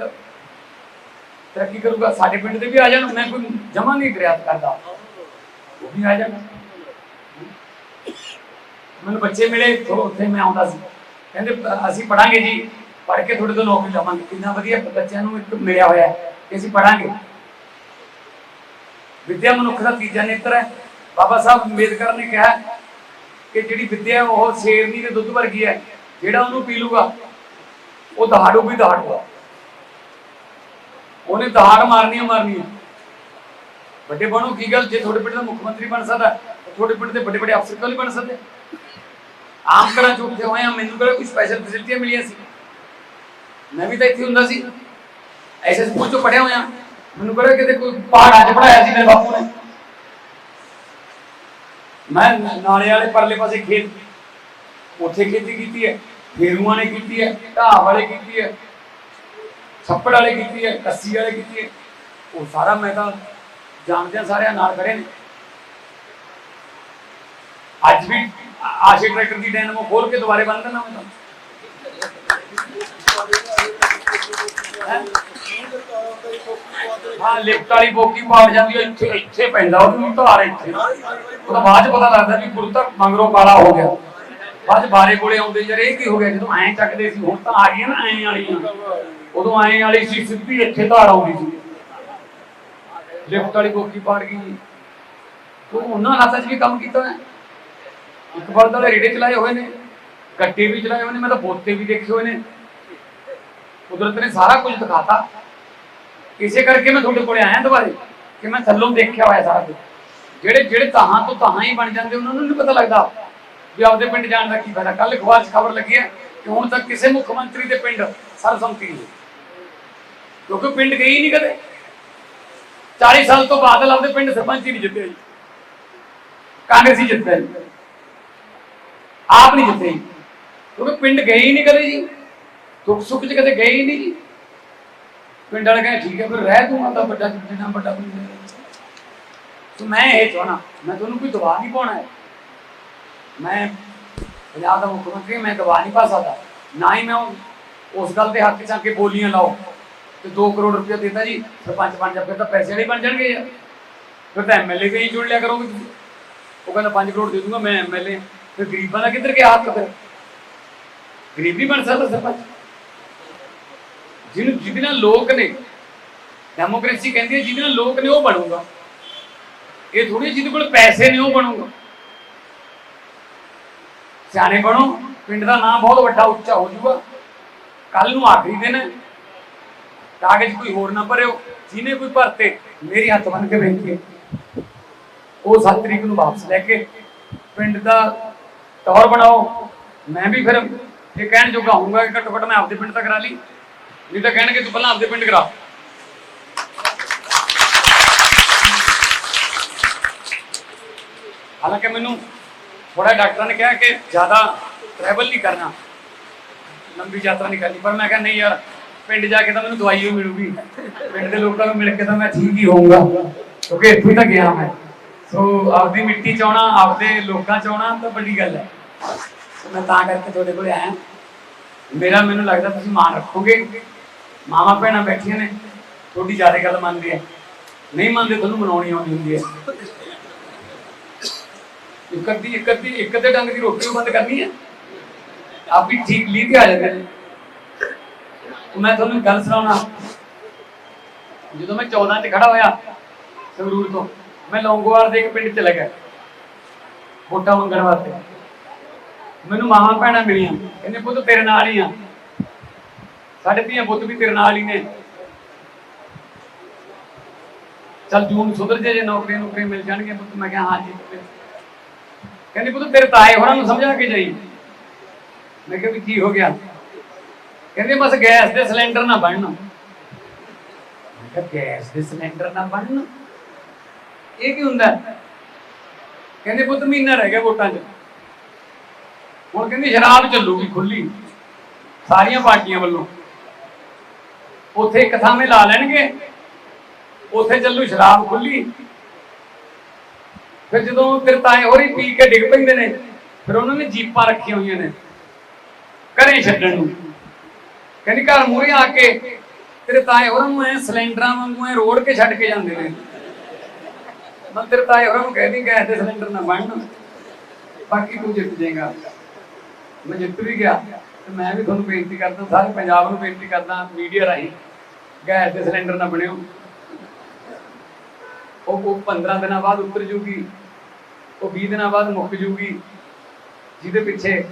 ਤਰੱਕੀ ਕਰੂਗਾ। ਸਾਡੇ ਪਿੰਡ ਦੇ ਵੀ ਆ ਜਾਣ ਮੈਂ ਕੋਈ ਜਮਾ ਨਹੀਂ ਫਰਿਆਦ ਕਰਦਾ। ਉਹ ਵੀ ਆ ਜਾਣ। ਮੈਨੂੰ ਬੱਚੇ ਮਿਲੇ ਉੱਥੇ ਮੈਂ ਆਉਂਦਾ ਸੀ। ਕਹਿੰਦੇ, ਅਸੀਂ ਪੜਾਂਗੇ ਜੀ। ਪੜ੍ਹ ਕੇ ਤੁਹਾਡੇ ਤੋਂ ਨੌਕਰੀ ਲਵਾਂਗੇ ਕਿੰਨਾ ਵਧੀਆ ਬੱਚਿਆਂ ਨੂੰ ਇੱਕ ਮਿਲਿਆ ਹੋਇਆ ਹੈ ਕਿ ਅਸੀਂ ਪੜਾਂਗੇ ਵਿਦਿਆ ਮਨੁੱਖ ਦਾ ਤੀਜਾ ਨੇਤਰ ਹੈ। ਬਾਬਾ ਸਾਹਿਬ ਅੰਬੇਦਕਰ ਨੇ ਕਿਹਾ ਕਿ ਜਿਹੜੀ ਵਿਦਿਆ ਉਹ ਸ਼ੇਰਨੀ ਦੇ ਦੁੱਧ ਵਰਗੀ ਹੈ। ਜਿਹੜਾ ਉਹਨੂੰ ਪੀ ਲੂਗਾ ਉਹ ਦਹਾੜੂ ਵੀ ਦਹਾੜੂਗਾ। ਉਹਨੇ ਦਹਾੜ ਮਾਰਨੀ ਓ ਮਾਰਨੀ ਹੈ ਵੱਡੇ ਬਣੋ, ਕੀ ਗੱਲ? ਜੇ ਤੁਹਾਡੇ ਪਿੰਡ ਦਾ ਮੁੱਖ ਮੰਤਰੀ ਬਣ ਸਕਦਾ ਤੁਹਾਡੇ ਪਿੰਡ ਦੇ ਵੱਡੇ ਵੱਡੇ ਅਫਸਰ ਕਿਉਂ ਨਹੀਂ ਬਣ ਸਕਦੇ? ਆਮ ਘਰਾਂ ਚ ਹੋਏ ਆ, ਮੈਨੂੰ ਕਿਹੜਾ ਕੋਈ ਸਪੈਸ਼ਲ ਫੈਸਿਲਿਟੀਆਂ ਮਿਲੀਆਂ ਸੀ? ਮੈਂ ਵੀ ਤਾਂ ਇੱਥੇ ਹੁੰਦਾ ਸੀ। ਐਸੇ ਸਕੂਲ ਚੋਂ ਪੜਿਆ ਹੋਇਆ। ਮੈਨੂੰ ਕਿਹੜਾ ਕਿਤੇ ਕੋਈ ਪਹਾੜਾਂ 'ਚ ਪੜਾਇਆ ਸੀ ਮੇਰੇ ਬਾਪੂ ਨੇ? ਮੈਂ ਨਾਲੇ ਵਾਲੇ ਪਰਲੇ ਪਾਸੇ ਖੇਤ ਉੱਥੇ ਖੇਤੀ ਕੀਤੀ ਹੈ ਫੇਰੂਆਂ ਨੇ ਕੀਤੀ ਹੈ, ਢਾਹ ਵਾਲੇ ਕੀਤੀ ਹੈ, ਛੱਪੜ ਵਾਲੇ ਕੀਤੀ ਹੈ ਕੱਸੀ ਵਾਲੇ ਕੀਤੀ ਹੈ। ਉਹ ਸਾਰਾ ਮੈਂ ਤਾਂ ਜਾਣਦਿਆਂ ਸਾਰਿਆਂ ਨਾਲ ਖੜੇ ਨੇ। ਅੱਜ ਵੀ ਆ- ਆਸ਼ੇ ਟਰੈਕਟਰ ਦੀ ਡੈਨਮੋ ਖੋਲ ਕੇ ਦੁਬਾਰੇ ਬੰਦ ਕਰਨਾ ਮੈਂ ਤਾਂ ਹਾਂ, ਲਿਫਟ ਵਾਲੀ ਬੋਕੀ ਪਾੜ ਜਾਂਦੀ ਹੈ, ਇੱਥੇ ਇੱਥੇ ਪੈਂਦਾ, ਉਹਨੂੰ ਧਾਰ ਇੱਥੇ। ਉਹਦਾ ਬਾਅਦ ਚ ਪਤਾ ਲੱਗਦਾ ਵੀ ਗੁਰਤਾ ਮੰਗਰੋਂ ਕਾਲਾ ਹੋ ਗਿਆ। ਬਾਅਦ ਬਾਰੇ ਕੋਲੇ ਆਉਂਦੇ ਯਾਰ, ਇਹ ਕੀ ਹੋ ਗਿਆ? ਜਦੋਂ ਐਂ ਚੱਕਦੇ ਸੀ, ਹੁਣ ਤਾਂ ਆ ਗਈਆਂ ਨਾ ਐਂ ਵਾਲੀਆਂ। ਉਦੋਂ ਐਂ ਵਾਲੀ ਸੀ, ਸਿੱਧੀ ਇੱਥੇ ਧਾਰ ਆਉਂਦੀ ਸੀ। ਲਿਫਟ ਵਾਲੀ ਬੋਕੀ ਪਾੜ ਗਈ। ਉਹ ਉਹਨਾਂ ਹਾਲਾਤਾਂ 'ਚ ਵੀ ਕੰਮ ਕੀਤਾ ਹੈ ਇੱਕ ਬਲਦ ਵਾਲੇ ਰੇੜੇ ਚਲਾਏ ਹੋਏ ਨੇ, ਗੱਟੇ ਵੀ ਚਲਾਏ ਹੋਏ ਨੇ, ਮੈਂ ਤਾਂ ਬੋਤੇ ਵੀ ਦੇਖੇ ਹੋਏ ਨੇ। ਕੁਦਰਤ ਨੇ ਸਾਰਾ ਕੁਝ ਦਿਖਾਤਾ। ਇਸੇ ਕਰਕੇ ਮੈਂ ਤੁਹਾਡੇ ਕੋਲੇ ਆਇਆ ਦੁਬਾਰੇ, ਕਿ ਮੈਂ ਥੱਲੋਂ ਦੇਖਿਆ ਹੋਇਆ ਸਾਰਾ ਕੁਝ। ਜਿਹੜੇ ਜਿਹੜੇ ਤਾਹਾਂ ਤੋਂ ਤਾਹਾਂ ਹੀ ਬਣ ਜਾਂਦੇ, ਉਹਨਾਂ ਨੂੰ ਨਹੀਂ ਪਤਾ ਲੱਗਦਾ ਵੀ ਆਪਦੇ ਪਿੰਡ ਜਾਣ ਦਾ ਕੀ ਫਾਇਦਾ। ਕੱਲ ਅਖਬਾਰ 'ਚ ਖਬਰ ਲੱਗੀ ਹੈ ਕਿ ਹੁਣ ਤੱਕ ਕਿਸੇ ਮੁੱਖ ਮੰਤਰੀ ਦੇ ਪਿੰਡ ਸਰਬਸੰਮਤੀ ਨਹੀਂ ਕਿਉਂਕਿ ਪਿੰਡ ਗਈ ਨਹੀਂ ਕਦੇ। 40 ਸਾਲ ਤੋਂ ਬਾਦਲ ਆਪਦੇ ਪਿੰਡ ਸਰਪੰਚ ਹੀ ਨਹੀਂ ਜਿੱਤਿਆ ਜੀ। ਕਾਂਗਰਸੀ ਜਿੱਤਿਆ ਜੀ। ਆਪ ਨਹੀਂ ਜਿੱਤੇ ਕਿਉਂਕਿ ਪਿੰਡ ਗਏ ਹੀ ਨਹੀਂ ਕਦੇ ਜੀ। ਦੁੱਖ ਸੁੱਖ 'ਚ ਕਦੇ ਗਏ ਹੀ ਨਹੀਂ ਜੀ। ਪਿੰਡ ਵਾਲੇ ਕਹਿੰਦੇ, ਠੀਕ ਹੈ, ਫਿਰ ਰਹਿ ਤੂੰ ਆਂਦਾ ਵੱਡਾ ਜਿੰਨਾ ਵੱਡਾ ਪਿੰਡ ਹੈ। ਤੋ ਮੈਂ ਇਹ ਚਾਹਣਾ ਮੈਂ ਤੁਹਾਨੂੰ ਕੋਈ ਦਵਾ ਨਹੀਂ ਪਾਉਣਾ ਹੈ। ਮੈਂ ਪੰਜਾਬ ਦਾ ਮੁੱਖ ਮੰਤਰੀ, ਮੈਂ ਦਵਾ ਨਹੀਂ ਪਾ ਸਕਦਾ। ਨਾ ਹੀ ਮੈਂ ਉਹ- ਉਸ ਗੱਲ ਤੇ ਹੱਕ ਚ ਆ ਕੇ ਬੋਲੀਆਂ ਲਾਓ। ਤੇ 2 ਕਰੋੜ ਰੁਪਏ ਦਿੱਤਾ ਜੀ। ਸਰਪੰਚ ਬਣ ਜਾ, ਫਿਰ ਤਾਂ ਪੈਸੇ ਵਾਲੇ ਬਣ ਜਾਣਗੇ ਯਾਰ। ਫਿਰ ਤਾਂ ਐਮਐਲਏ ਵੀ ਹੀ ਜੁੜ ਲਿਆ ਕਰੋਗੇ ਉਹ ਕਹਿੰਦਾ 5 ਕਰੋੜ ਦੇ ਦੂੰਗਾ, ਮੈਂ ਐਮਐਲਏ ਫਿਰ ਗਰੀਬਾਂ ਦਾ ਕਿੱਧਰ ਗਿਆ ਹੱਥ ਫਿਰ? ਗਰੀਬ ਨਹੀਂ ਬਣ ਸਕਦਾ ਸਰਪੰਚ ਜਿਹਨੂੰ ਜਿਹਦੇ ਨਾਲ ਲੋਕ ਨੇ ਡੈਮੋਕ੍ਰੇਸੀ ਕਹਿੰਦੀ ਹੈ, ਜਿਹਦੇ ਨਾਲ ਲੋਕ ਨੇ ਉਹ ਬਣੂਗਾ। ਇਹ ਥੋੜੀ ਜਿਹਦੇ ਕੋਲ ਪੈਸੇ ਨੇ, ਉਹ ਬਣੂਗਾ। ਸਿਆਣੇ ਬਣੋ, ਪਿੰਡ ਦਾ ਨਾਮ ਬਹੁਤ ਵੱਡਾ ਉੱਚਾ ਹੋ ਜਾਊਗਾ। ਕੱਲ ਨੂੰ ਆਖਰੀ ਦਿਨ ਹੈ। ਕਾਗਜ਼ ਕੋਈ ਹੋਰ ਨਾ ਭਰਿਓ, ਜਿਹਨੇ ਕੋਈ ਭਰਤੇ, ਮੇਰੀ ਹੱਥ ਬੰਨ ਕੇ ਬੇਨਤੀ ਉਹ 7 ਤਰੀਕ ਨੂੰ ਵਾਪਸ ਲੈ ਕੇ ਪਿੰਡ ਦਾ ਟੌਰ ਬਣਾਓ। ਮੈਂ ਵੀ ਫਿਰ ਇਹ ਕਹਿਣ ਜੋਗਾ ਹੋਊਗਾ ਕਿ ਘੱਟੋ ਘੱਟ ਮੈਂ ਆਪਦੇ ਪਿੰਡ ਤੱਕ ਕਰਾ ਲਈ। ਨਹੀਂ ਤਾਂ ਕਹਿਣਗੇ ਤੂੰ ਪਹਿਲਾਂ ਆਪਦੇ ਪਿੰਡ ਕਰਾ। ਹਾਲਾਂਕਿ ਮੈਨੂੰ ਥੋੜਾ ਡਾਕਟਰਾਂ ਨੇ ਕਿਹਾ ਕਿ ਜ਼ਿਆਦਾ ਟਰੈਵਲ ਨਹੀਂ ਕਰਨਾ। ਲੰਬੀ ਯਾਤਰਾ ਨਹੀਂ ਕਰਨੀ। ਪਰ ਮੈਂ ਕਿਹਾ ਨਹੀਂ ਯਾਰ, ਪਿੰਡ ਜਾ ਕੇ ਤਾਂ ਮੈਨੂੰ ਦਵਾਈ ਵੀ ਮਿਲੂਗੀ। ਪਿੰਡ ਦੇ ਲੋਕਾਂ ਨੂੰ ਮਿਲ ਕੇ ਤਾਂ ਮੈਂ ਠੀਕ ਹੀ ਹੋਊਂਗਾ। ਕਿਉਂਕਿ ਇੱਥੇ ਤਾਂ ਗਿਆ ਮੈਂ। ਸੋ ਆਪਦੀ ਮਿੱਟੀ ਚ ਆਉਣਾ, ਆਪਦੇ ਲੋਕਾਂ ਚ ਆਉਣਾ, ਤਾਂ ਵੱਡੀ ਗੱਲ ਹੈ। ਮੈਂ ਤਾਂ ਕਰਕੇ ਤੁਹਾਡੇ ਕੋਲ ਆਇਆ। ਮੇਰਾ ਮੈਨੂੰ ਲੱਗਦਾ ਤੁਸੀਂ ਮਾਨ ਰੱਖੋਗੇ। ਮਾਮਾ ਭੈਣਾਂ ਬੈਠੀਆਂ ਨੇ, ਤੁਹਾਡੀ ਜ਼ਿਆਦਾ ਗੱਲ ਮੰਨਦੇ ਆ। ਨਹੀਂ ਮੰਨਦੇ ਤੁਹਾਨੂੰ ਮਨਾਉਣੀ ਆਉਂਦੀ ਹੁੰਦੀ ਹੈ। ਇੱਕ ਅੱਧੀ ਇੱਕ ਅੱਧੀ, ਇੱਕ ਅੱਧੇ ਡੰਗ ਦੀ ਰੋਟੀ ਬੰਦ ਕਰਨੀ ਹੈ। ਆਪ ਵੀ ਠੀਕ ਲੀ ਤੇ ਆ ਜਾਂਦੇ ਨੇ। ਮੈਂ ਤੁਹਾਨੂੰ ਗੱਲ ਸੁਣਾਉਣਾ। ਜਦੋਂ ਮੈਂ 14 ਚ ਖੜਾ ਹੋਇਆ ਸੰਗਰੂਰ ਤੋਂ ਮੈਂ ਲੌਂਗੋਵਾਲ ਦੇ ਇੱਕ ਪਿੰਡ ਚ ਲੱਗਾ ਵੋਟਾਂ ਮੰਗਣ ਵਾਸਤੇ। ਮੈਨੂੰ ਮਾਵਾਂ ਭੈਣਾਂ ਮਿਲੀਆਂ। ਕਹਿੰਦੇ, ਪੁੱਤ, ਤੇਰੇ ਨਾਲ ਹੀ ਆ। ਸਾਡੇ ਧੀਆਂ ਪੁੱਤ ਵੀ ਤੇਰੇ ਨਾਲ ਹੀ ਨੇ। ਚੱਲ ਜੂਨ ਸੁਧਰ ਜੇ ਜੇ ਨੌਕਰੀ ਨੌਕਰੀ ਮਿਲ ਜਾਣਗੇ ਪੁੱਤ, ਮੈਂ ਕਿਹਾ, ਹਾਂ ਜੀ ਪੁੱਤ। ਕਹਿੰਦੀ, ਪੁੱਤ, ਤੇਰੇ ਤਾਏ ਹੋਰਾਂ ਨੂੰ ਸਮਝਾ ਕੇ ਜਾਈ। ਮੈਂ ਕਿਹਾ ਵੀ ਕੀ ਹੋ ਗਿਆ? ਕਹਿੰਦੇ, ਬਸ ਗੈਸ ਦੇ ਸਿਲੰਡਰ ਨਾ ਬਣਨ। ਮੈਂ ਕਿਹਾ, ਗੈਸ ਦੇ ਸਿਲੰਡਰ ਨਾ ਬਣਨ? ਇਹ ਕੀ ਹੁੰਦਾ? ਕਹਿੰਦੇ ਪੁੱਤ ਮਹੀਨਾ ਰਹਿ ਗਿਆ ਵੋਟਾਂ 'ਚ। ਹੁਣ ਕਹਿੰਦੀ ਸ਼ਰਾਬ ਚੱਲੂਗੀ ਖੁੱਲੀ ਸਾਰੀਆਂ ਪਾਰਟੀਆਂ ਵੱਲੋਂ। ਉੱਥੇ ਇੱਕ ਥਾਵੇਂ ਲਾ ਲੈਣਗੇ। ਉੱਥੇ ਚੱਲੂ ਸ਼ਰਾਬ ਖੁੱਲੀ ਫਿਰ ਜਦੋਂ ਤੇਰੇ ਤਾਏ ਹੋਰੀ ਪੀ ਕੇ ਡਿੱਗ ਪੈਂਦੇ ਨੇ। ਫਿਰ ਉਹਨਾਂ ਨੇ ਜੀਪਾਂ ਰੱਖੀਆਂ ਹੋਈਆਂ ਨੇ। ਘਰੇ ਛੱਡਣ ਨੂੰ। ਕਹਿੰਦੀ ਘਰ ਮੂਹਰੇ ਆ ਕੇ। ਤੇਰੇ ਤਾਏ ਹੋਰਾਂ ਨੂੰ ਐ ਸਿਲੰਡਰਾਂ ਵਾਂਗੂ ਐ ਰੋੜ ਕੇ ਛੱਡ ਕੇ ਜਾਂਦੇ ਨੇ। ਮੈਂ ਤੇਰੇ ਤਾਏ ਹੋਰਾਂ ਨੂੰ ਕਹਿਦੀ ਗੈਸ ਦੇ ਸਿਲੰਡਰ ਨਾ ਬਣਨ। ਬਾਕੀ ਤੂੰ ਜਿੱਤ ਜਾਏਗਾ ਮੈਂ ਜਿੱਤ ਵੀ ਗਿਆ। ਤੇ ਮੈਂ ਵੀ ਤੁਹਾਨੂੰ ਬੇਨਤੀ ਕਰਦਾ, ਸਾਰੇ ਪੰਜਾਬ ਨੂੰ ਬੇਨਤੀ ਕਰਦਾ, ਮੀਡੀਆ ਰਾਹੀਂ ਗੈਸ ਦੇ ਸਿਲੰਡਰ ਨਾ ਬਣਿਓ। ਉਹ ਉਹ 15 ਦਿਨਾਂ ਬਾਅਦ ਉਤਰ ਜੂਗੀ, ਉਹ 20 ਦਿਨਾਂ ਬਾਅਦ ਮੁੱਕ ਜੂਗੀ, ਜਿਹਦੇ ਪਿੱਛੇ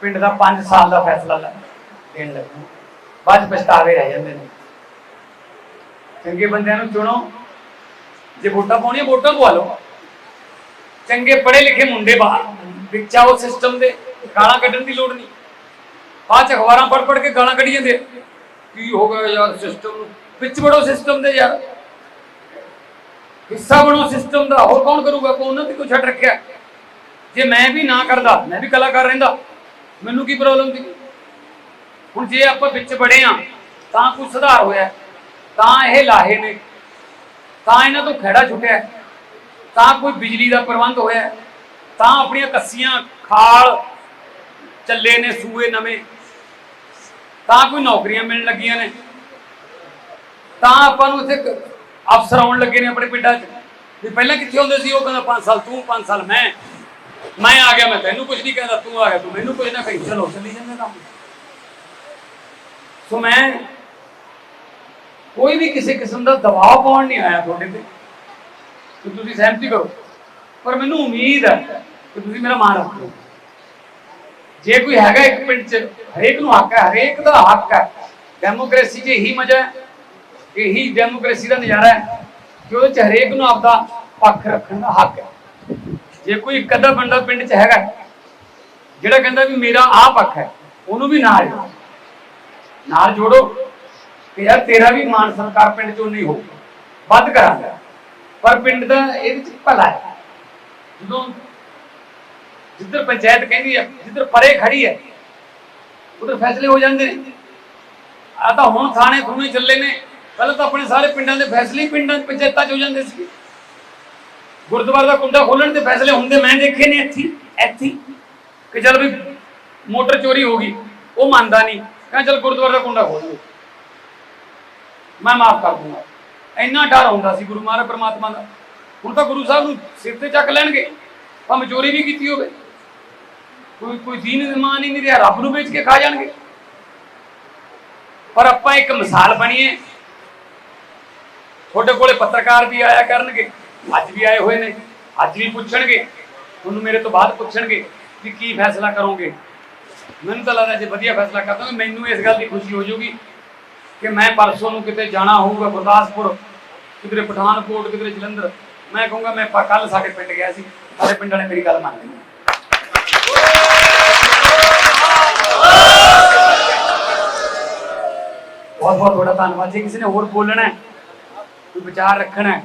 ਪਿੰਡ ਦਾ 5 ਸਾਲ ਦਾ ਫੈਸਲਾ ਲੈ ਦੇਣ ਲੱਗੂ। ਬਾਅਦ ਪਛਤਾਵੇ ਰਹਿ ਜਾਂਦੇ ਨੇ। ਚੰਗੇ ਬੰਦਿਆਂ ਨੂੰ ਚੁਣੋ। ਜੇ ਵੋਟਾਂ ਪਾਉਣੀਆਂ, ਵੋਟਾਂ ਪਵਾ ਲਓ। ਚੰਗੇ ਪੜ੍ਹੇ ਲਿਖੇ ਮੁੰਡੇ ਬਾਹਰ। ਵਿੱਚ ਆਓ ਸਿਸਟਮ ਦੇ, ਗਾਲਾਂ ਕੱਢਣ ਦੀ ਲੋੜ ਨਹੀਂ। ਬਾਅਦ ਚ ਅਖਬਾਰਾਂ ਪੜ੍ਹ ਪੜ੍ਹ ਕੇ ਗਾਲਾਂ ਕੱਢੀ ਜਾਂਦੇ ਕੀ ਹੋ ਗਿਆ ਯਾਰ ਸਿਸਟਮ ਨੂੰ? ਵਿੱਚ ਵੜੋ ਸਿਸਟਮ ਦੇ ਯਾਰ। ਹਿੱਸਾ ਬਣੋ ਸਿਸਟਮ ਦਾ। ਹੋਰ ਕੌਣ ਕਰੂਗਾ? ਕੋ ਉਹਨਾਂ ਤੇ ਕੋਈ ਛੱਡ ਰੱਖਿਆ। ਜੇ ਮੈਂ ਵੀ ਨਾ ਕਰਦਾ, ਮੈਂ ਵੀ ਕਲਾਕਾਰ ਰਹਿੰਦਾ, ਮੈਨੂੰ ਕੀ ਪ੍ਰੋਬਲਮ ਸੀ? ਹੁਣ ਜੇ ਆਪਾਂ ਵਿੱਚ ਬੜੇ ਆ, ਤਾਂ ਕੁਝ ਸੁਧਾਰ ਹੋਇਆ। ਤਾਂ ਇਹ ਲਾਹੇ ਨੇ। ਤਾਂ ਇਹਨਾਂ ਤੋਂ ਖੜਾ ਛੁੱਟਿਆ ਤਾਂ ਕੋਈ ਬਿਜਲੀ ਦਾ ਪ੍ਰਬੰਧ ਹੋਇਆ ਤਾਂ ਆਪਣੀਆਂ ਕੱਸੀਆਂ, ਖਾਲ, ਚੱਲੇ ਨੇ, ਸੂਏ ਨਵੇਂ। ਤਾਂ ਕੋਈ ਨੌਕਰੀਆਂ ਮਿਲਣ ਲੱਗੀਆਂ ਨੇ। ਤਾਂ ਆਪਾਂ ਨੂੰ ਇੱਥੇ ਅਫਸਰ ਆਉਣ ਲੱਗੇ ਨੇ ਆਪਣੇ ਪਿੰਡਾਂ 'ਚ। ਵੀ ਪਹਿਲਾਂ ਕਿੱਥੇ ਹੁੰਦੇ ਸੀ? ਉਹ ਕਹਿੰਦਾ 5 ਸਾਲ ਤੂੰ 5 ਸਾਲ ਮੈਂ। ਮੈਂ ਆ ਗਿਆ, ਮੈਂ ਤੈਨੂੰ ਕੁਝ ਨਹੀਂ ਕਹਿੰਦਾ, ਤੂੰ ਆ ਗਿਆ, ਤੂੰ ਮੈਨੂੰ ਕੁਝ ਨਾ ਕਹੀ। ਚਲੋ, ਚੱਲੀ ਜਾਂਦੇ ਕੰਮ। ਸੋ ਮੈਂ ਕੋਈ ਵੀ ਕਿਸੇ ਕਿਸਮ ਦਾ ਦਬਾਅ ਪਾਉਣ ਨਹੀਂ ਆਇਆ ਤੁਹਾਡੇ ਤੇ। ਕਿ ਤੁਸੀਂ ਸਹਿਮਤੀ ਕਰੋ। ਪਰ ਮੈਨੂੰ ਉਮੀਦ ਹੈ ਕਿ ਤੁਸੀਂ ਮੇਰਾ ਮਾਣ ਰੱਖੋ ਜੇ ਕੋਈ ਹੈਗਾ ਇੱਕ ਪਿੰਡ 'ਚ, ਹਰੇਕ ਨੂੰ ਹੱਕ ਹੈ, ਹਰੇਕ ਦਾ ਹੱਕ ਹੈ। ਡੈਮੋਕ੍ਰੇਸੀ 'ਚ ਇਹੀ ਮਜ਼ਾ ਹੈ, ਇਹੀ ਡੈਮੋਕ੍ਰੇਸੀ ਦਾ ਨਜ਼ਾਰਾ ਹੈ ਕਿ ਉਹਦੇ 'ਚ ਹਰੇਕ ਨੂੰ ਆਪਦਾ ਪੱਖ ਰੱਖਣ ਦਾ ਹੱਕ ਹੈ। ਜੇ ਕੋਈ ਇੱਕ ਅੱਧਾ ਬੰਦਾ ਪਿੰਡ 'ਚ ਹੈਗਾ, ਜਿਹੜਾ ਕਹਿੰਦਾ ਵੀ ਮੇਰਾ ਆਹ ਪੱਖ ਹੈ, ਉਹਨੂੰ ਵੀ ਨਾਲ ਜੋੜੋ। ਨਾਲ ਜੋੜੋ। ਕਿ ਯਾਰ ਤੇਰਾ ਵੀ ਮਾਨ ਸਰਕਾਰ ਪਿੰਡ 'ਚੋਂ ਨਹੀਂ ਹੋਊਗਾ। ਵੱਧ ਕਰਾਂਗਾ। ਪਰ ਪਿੰਡ ਦਾ ਇਹਦੇ ਵਿੱਚ ਭਲਾ ਹੈ। ਜਦੋਂ ਜਿੱਧਰ ਪੰਚਾਇਤ ਕਹਿੰਦੀ ਹੈ, ਜਿੱਧਰ ਪਰੇ ਖੜੀ ਹੈ, ਉਧਰ ਫੈਸਲੇ ਹੋ ਜਾਂਦੇ ਨੇ। ਆ ਤਾਂ ਹੁਣ ਥਾਣੇ ਥੂਣੇ ਚੱਲੇ ਨੇ। ਪਹਿਲਾਂ ਤਾਂ ਆਪਣੇ ਸਾਰੇ ਪਿੰਡਾਂ ਦੇ ਫੈਸਲੇ ਹੀ ਪਿੰਡਾਂ ਪੰਚਾਇਤਾਂ 'ਚ ਹੋ ਜਾਂਦੇ ਸੀ। ਗੁਰਦੁਆਰੇ ਦਾ ਕੁੰਡਾ ਖੋਲਣ ਦੇ ਫੈਸਲੇ ਹੁੰਦੇ, ਮੈਂ ਦੇਖੇ ਨੇ ਇੱਥੇ ਇੱਥੇ। ਹੀ। ਕਿ ਚਲ ਵੀ ਮੋਟਰ ਚੋਰੀ ਹੋ ਗਈ, ਉਹ ਮੰਨਦਾ ਨਹੀਂ। ਕਹਿੰਦਾ ਚਲ ਗੁਰਦੁਆਰੇ ਦਾ ਕੁੰਡਾ ਖੋਲ ਲਓ ਮੈਂ ਮਾਫ ਕਰ ਦੂੰਗਾ। ਇੰਨਾ ਡਰ ਹੁੰਦਾ ਸੀ ਗੁਰੂ ਮਹਾਰਾਜ ਪ੍ਰਮਾਤਮਾ ਦਾ। ਹੁਣ ਤਾਂ ਗੁਰੂ ਸਾਹਿਬ ਨੂੰ ਸਿਰ ਤੇ ਚੱਕ ਲੈਣਗੇ ਭਾਵੇਂ ਚੋਰੀ ਵੀ ਕੀਤੀ ਹੋਵੇ। ਕੋਈ ਕੋਈ ਦੀਨ ਇਮਾਨ ਹੀ ਨਹੀਂ ਰਿਹਾ, ਰੱਬ ਨੂੰ ਵੇਚ ਕੇ ਖਾ ਜਾਣਗੇ। ਪਰ ਆਪਾਂ ਇੱਕ ਮਿਸਾਲ ਬਣੀਏ। ਤੁਹਾਡੇ ਕੋਲੇ ਪੱਤਰਕਾਰ ਵੀ ਆਇਆ ਕਰਨਗੇ, ਅੱਜ ਵੀ ਆਏ ਹੋਏ ਨੇ, ਅੱਜ ਵੀ ਪੁੱਛਣਗੇ ਤੁਹਾਨੂੰ ਮੇਰੇ ਤੋਂ ਬਾਅਦ ਪੁੱਛਣਗੇ ਵੀ ਕੀ ਫੈਸਲਾ ਕਰੋਗੇ। ਮੈਨੂੰ ਤਾਂ ਲੱਗਦਾ ਜੇ ਵਧੀਆ ਫੈਸਲਾ ਕਰਦਾ ਦੋਗੇ ਮੈਨੂੰ ਇਸ ਗੱਲ ਦੀ ਖੁਸ਼ੀ ਹੋ ਜਾਊਗੀ ਕਿ ਮੈਂ ਪਰਸੋਂ ਨੂੰ ਕਿਤੇ ਜਾਣਾ ਹੋਊਗਾ ਗੁਰਦਾਸਪੁਰ, ਕਿਧਰੇ ਪਠਾਨਕੋਟ, ਕਿਧਰੇ ਜਲੰਧਰ, ਮੈਂ ਕਹੂੰਗਾ ਮੈਂ ਕੱਲ ਸਾਡੇ ਪਿੰਡ ਗਿਆ ਸੀ, ਸਾਡੇ ਪਿੰਡ ਵਾਲੇ ਮੇਰੀ ਗੱਲ ਮੰਨ ਨੇ ਬਹੁਤ ਬਹੁਤ ਤੁਹਾਡਾ ਧੰਨਵਾਦ, ਜੇ ਕਿਸੇ ਨੇ ਹੋਰ ਬੋਲਣਾ ਹੈ, ਕੋਈ ਵਿਚਾਰ ਰੱਖਣਾ ਹੈ।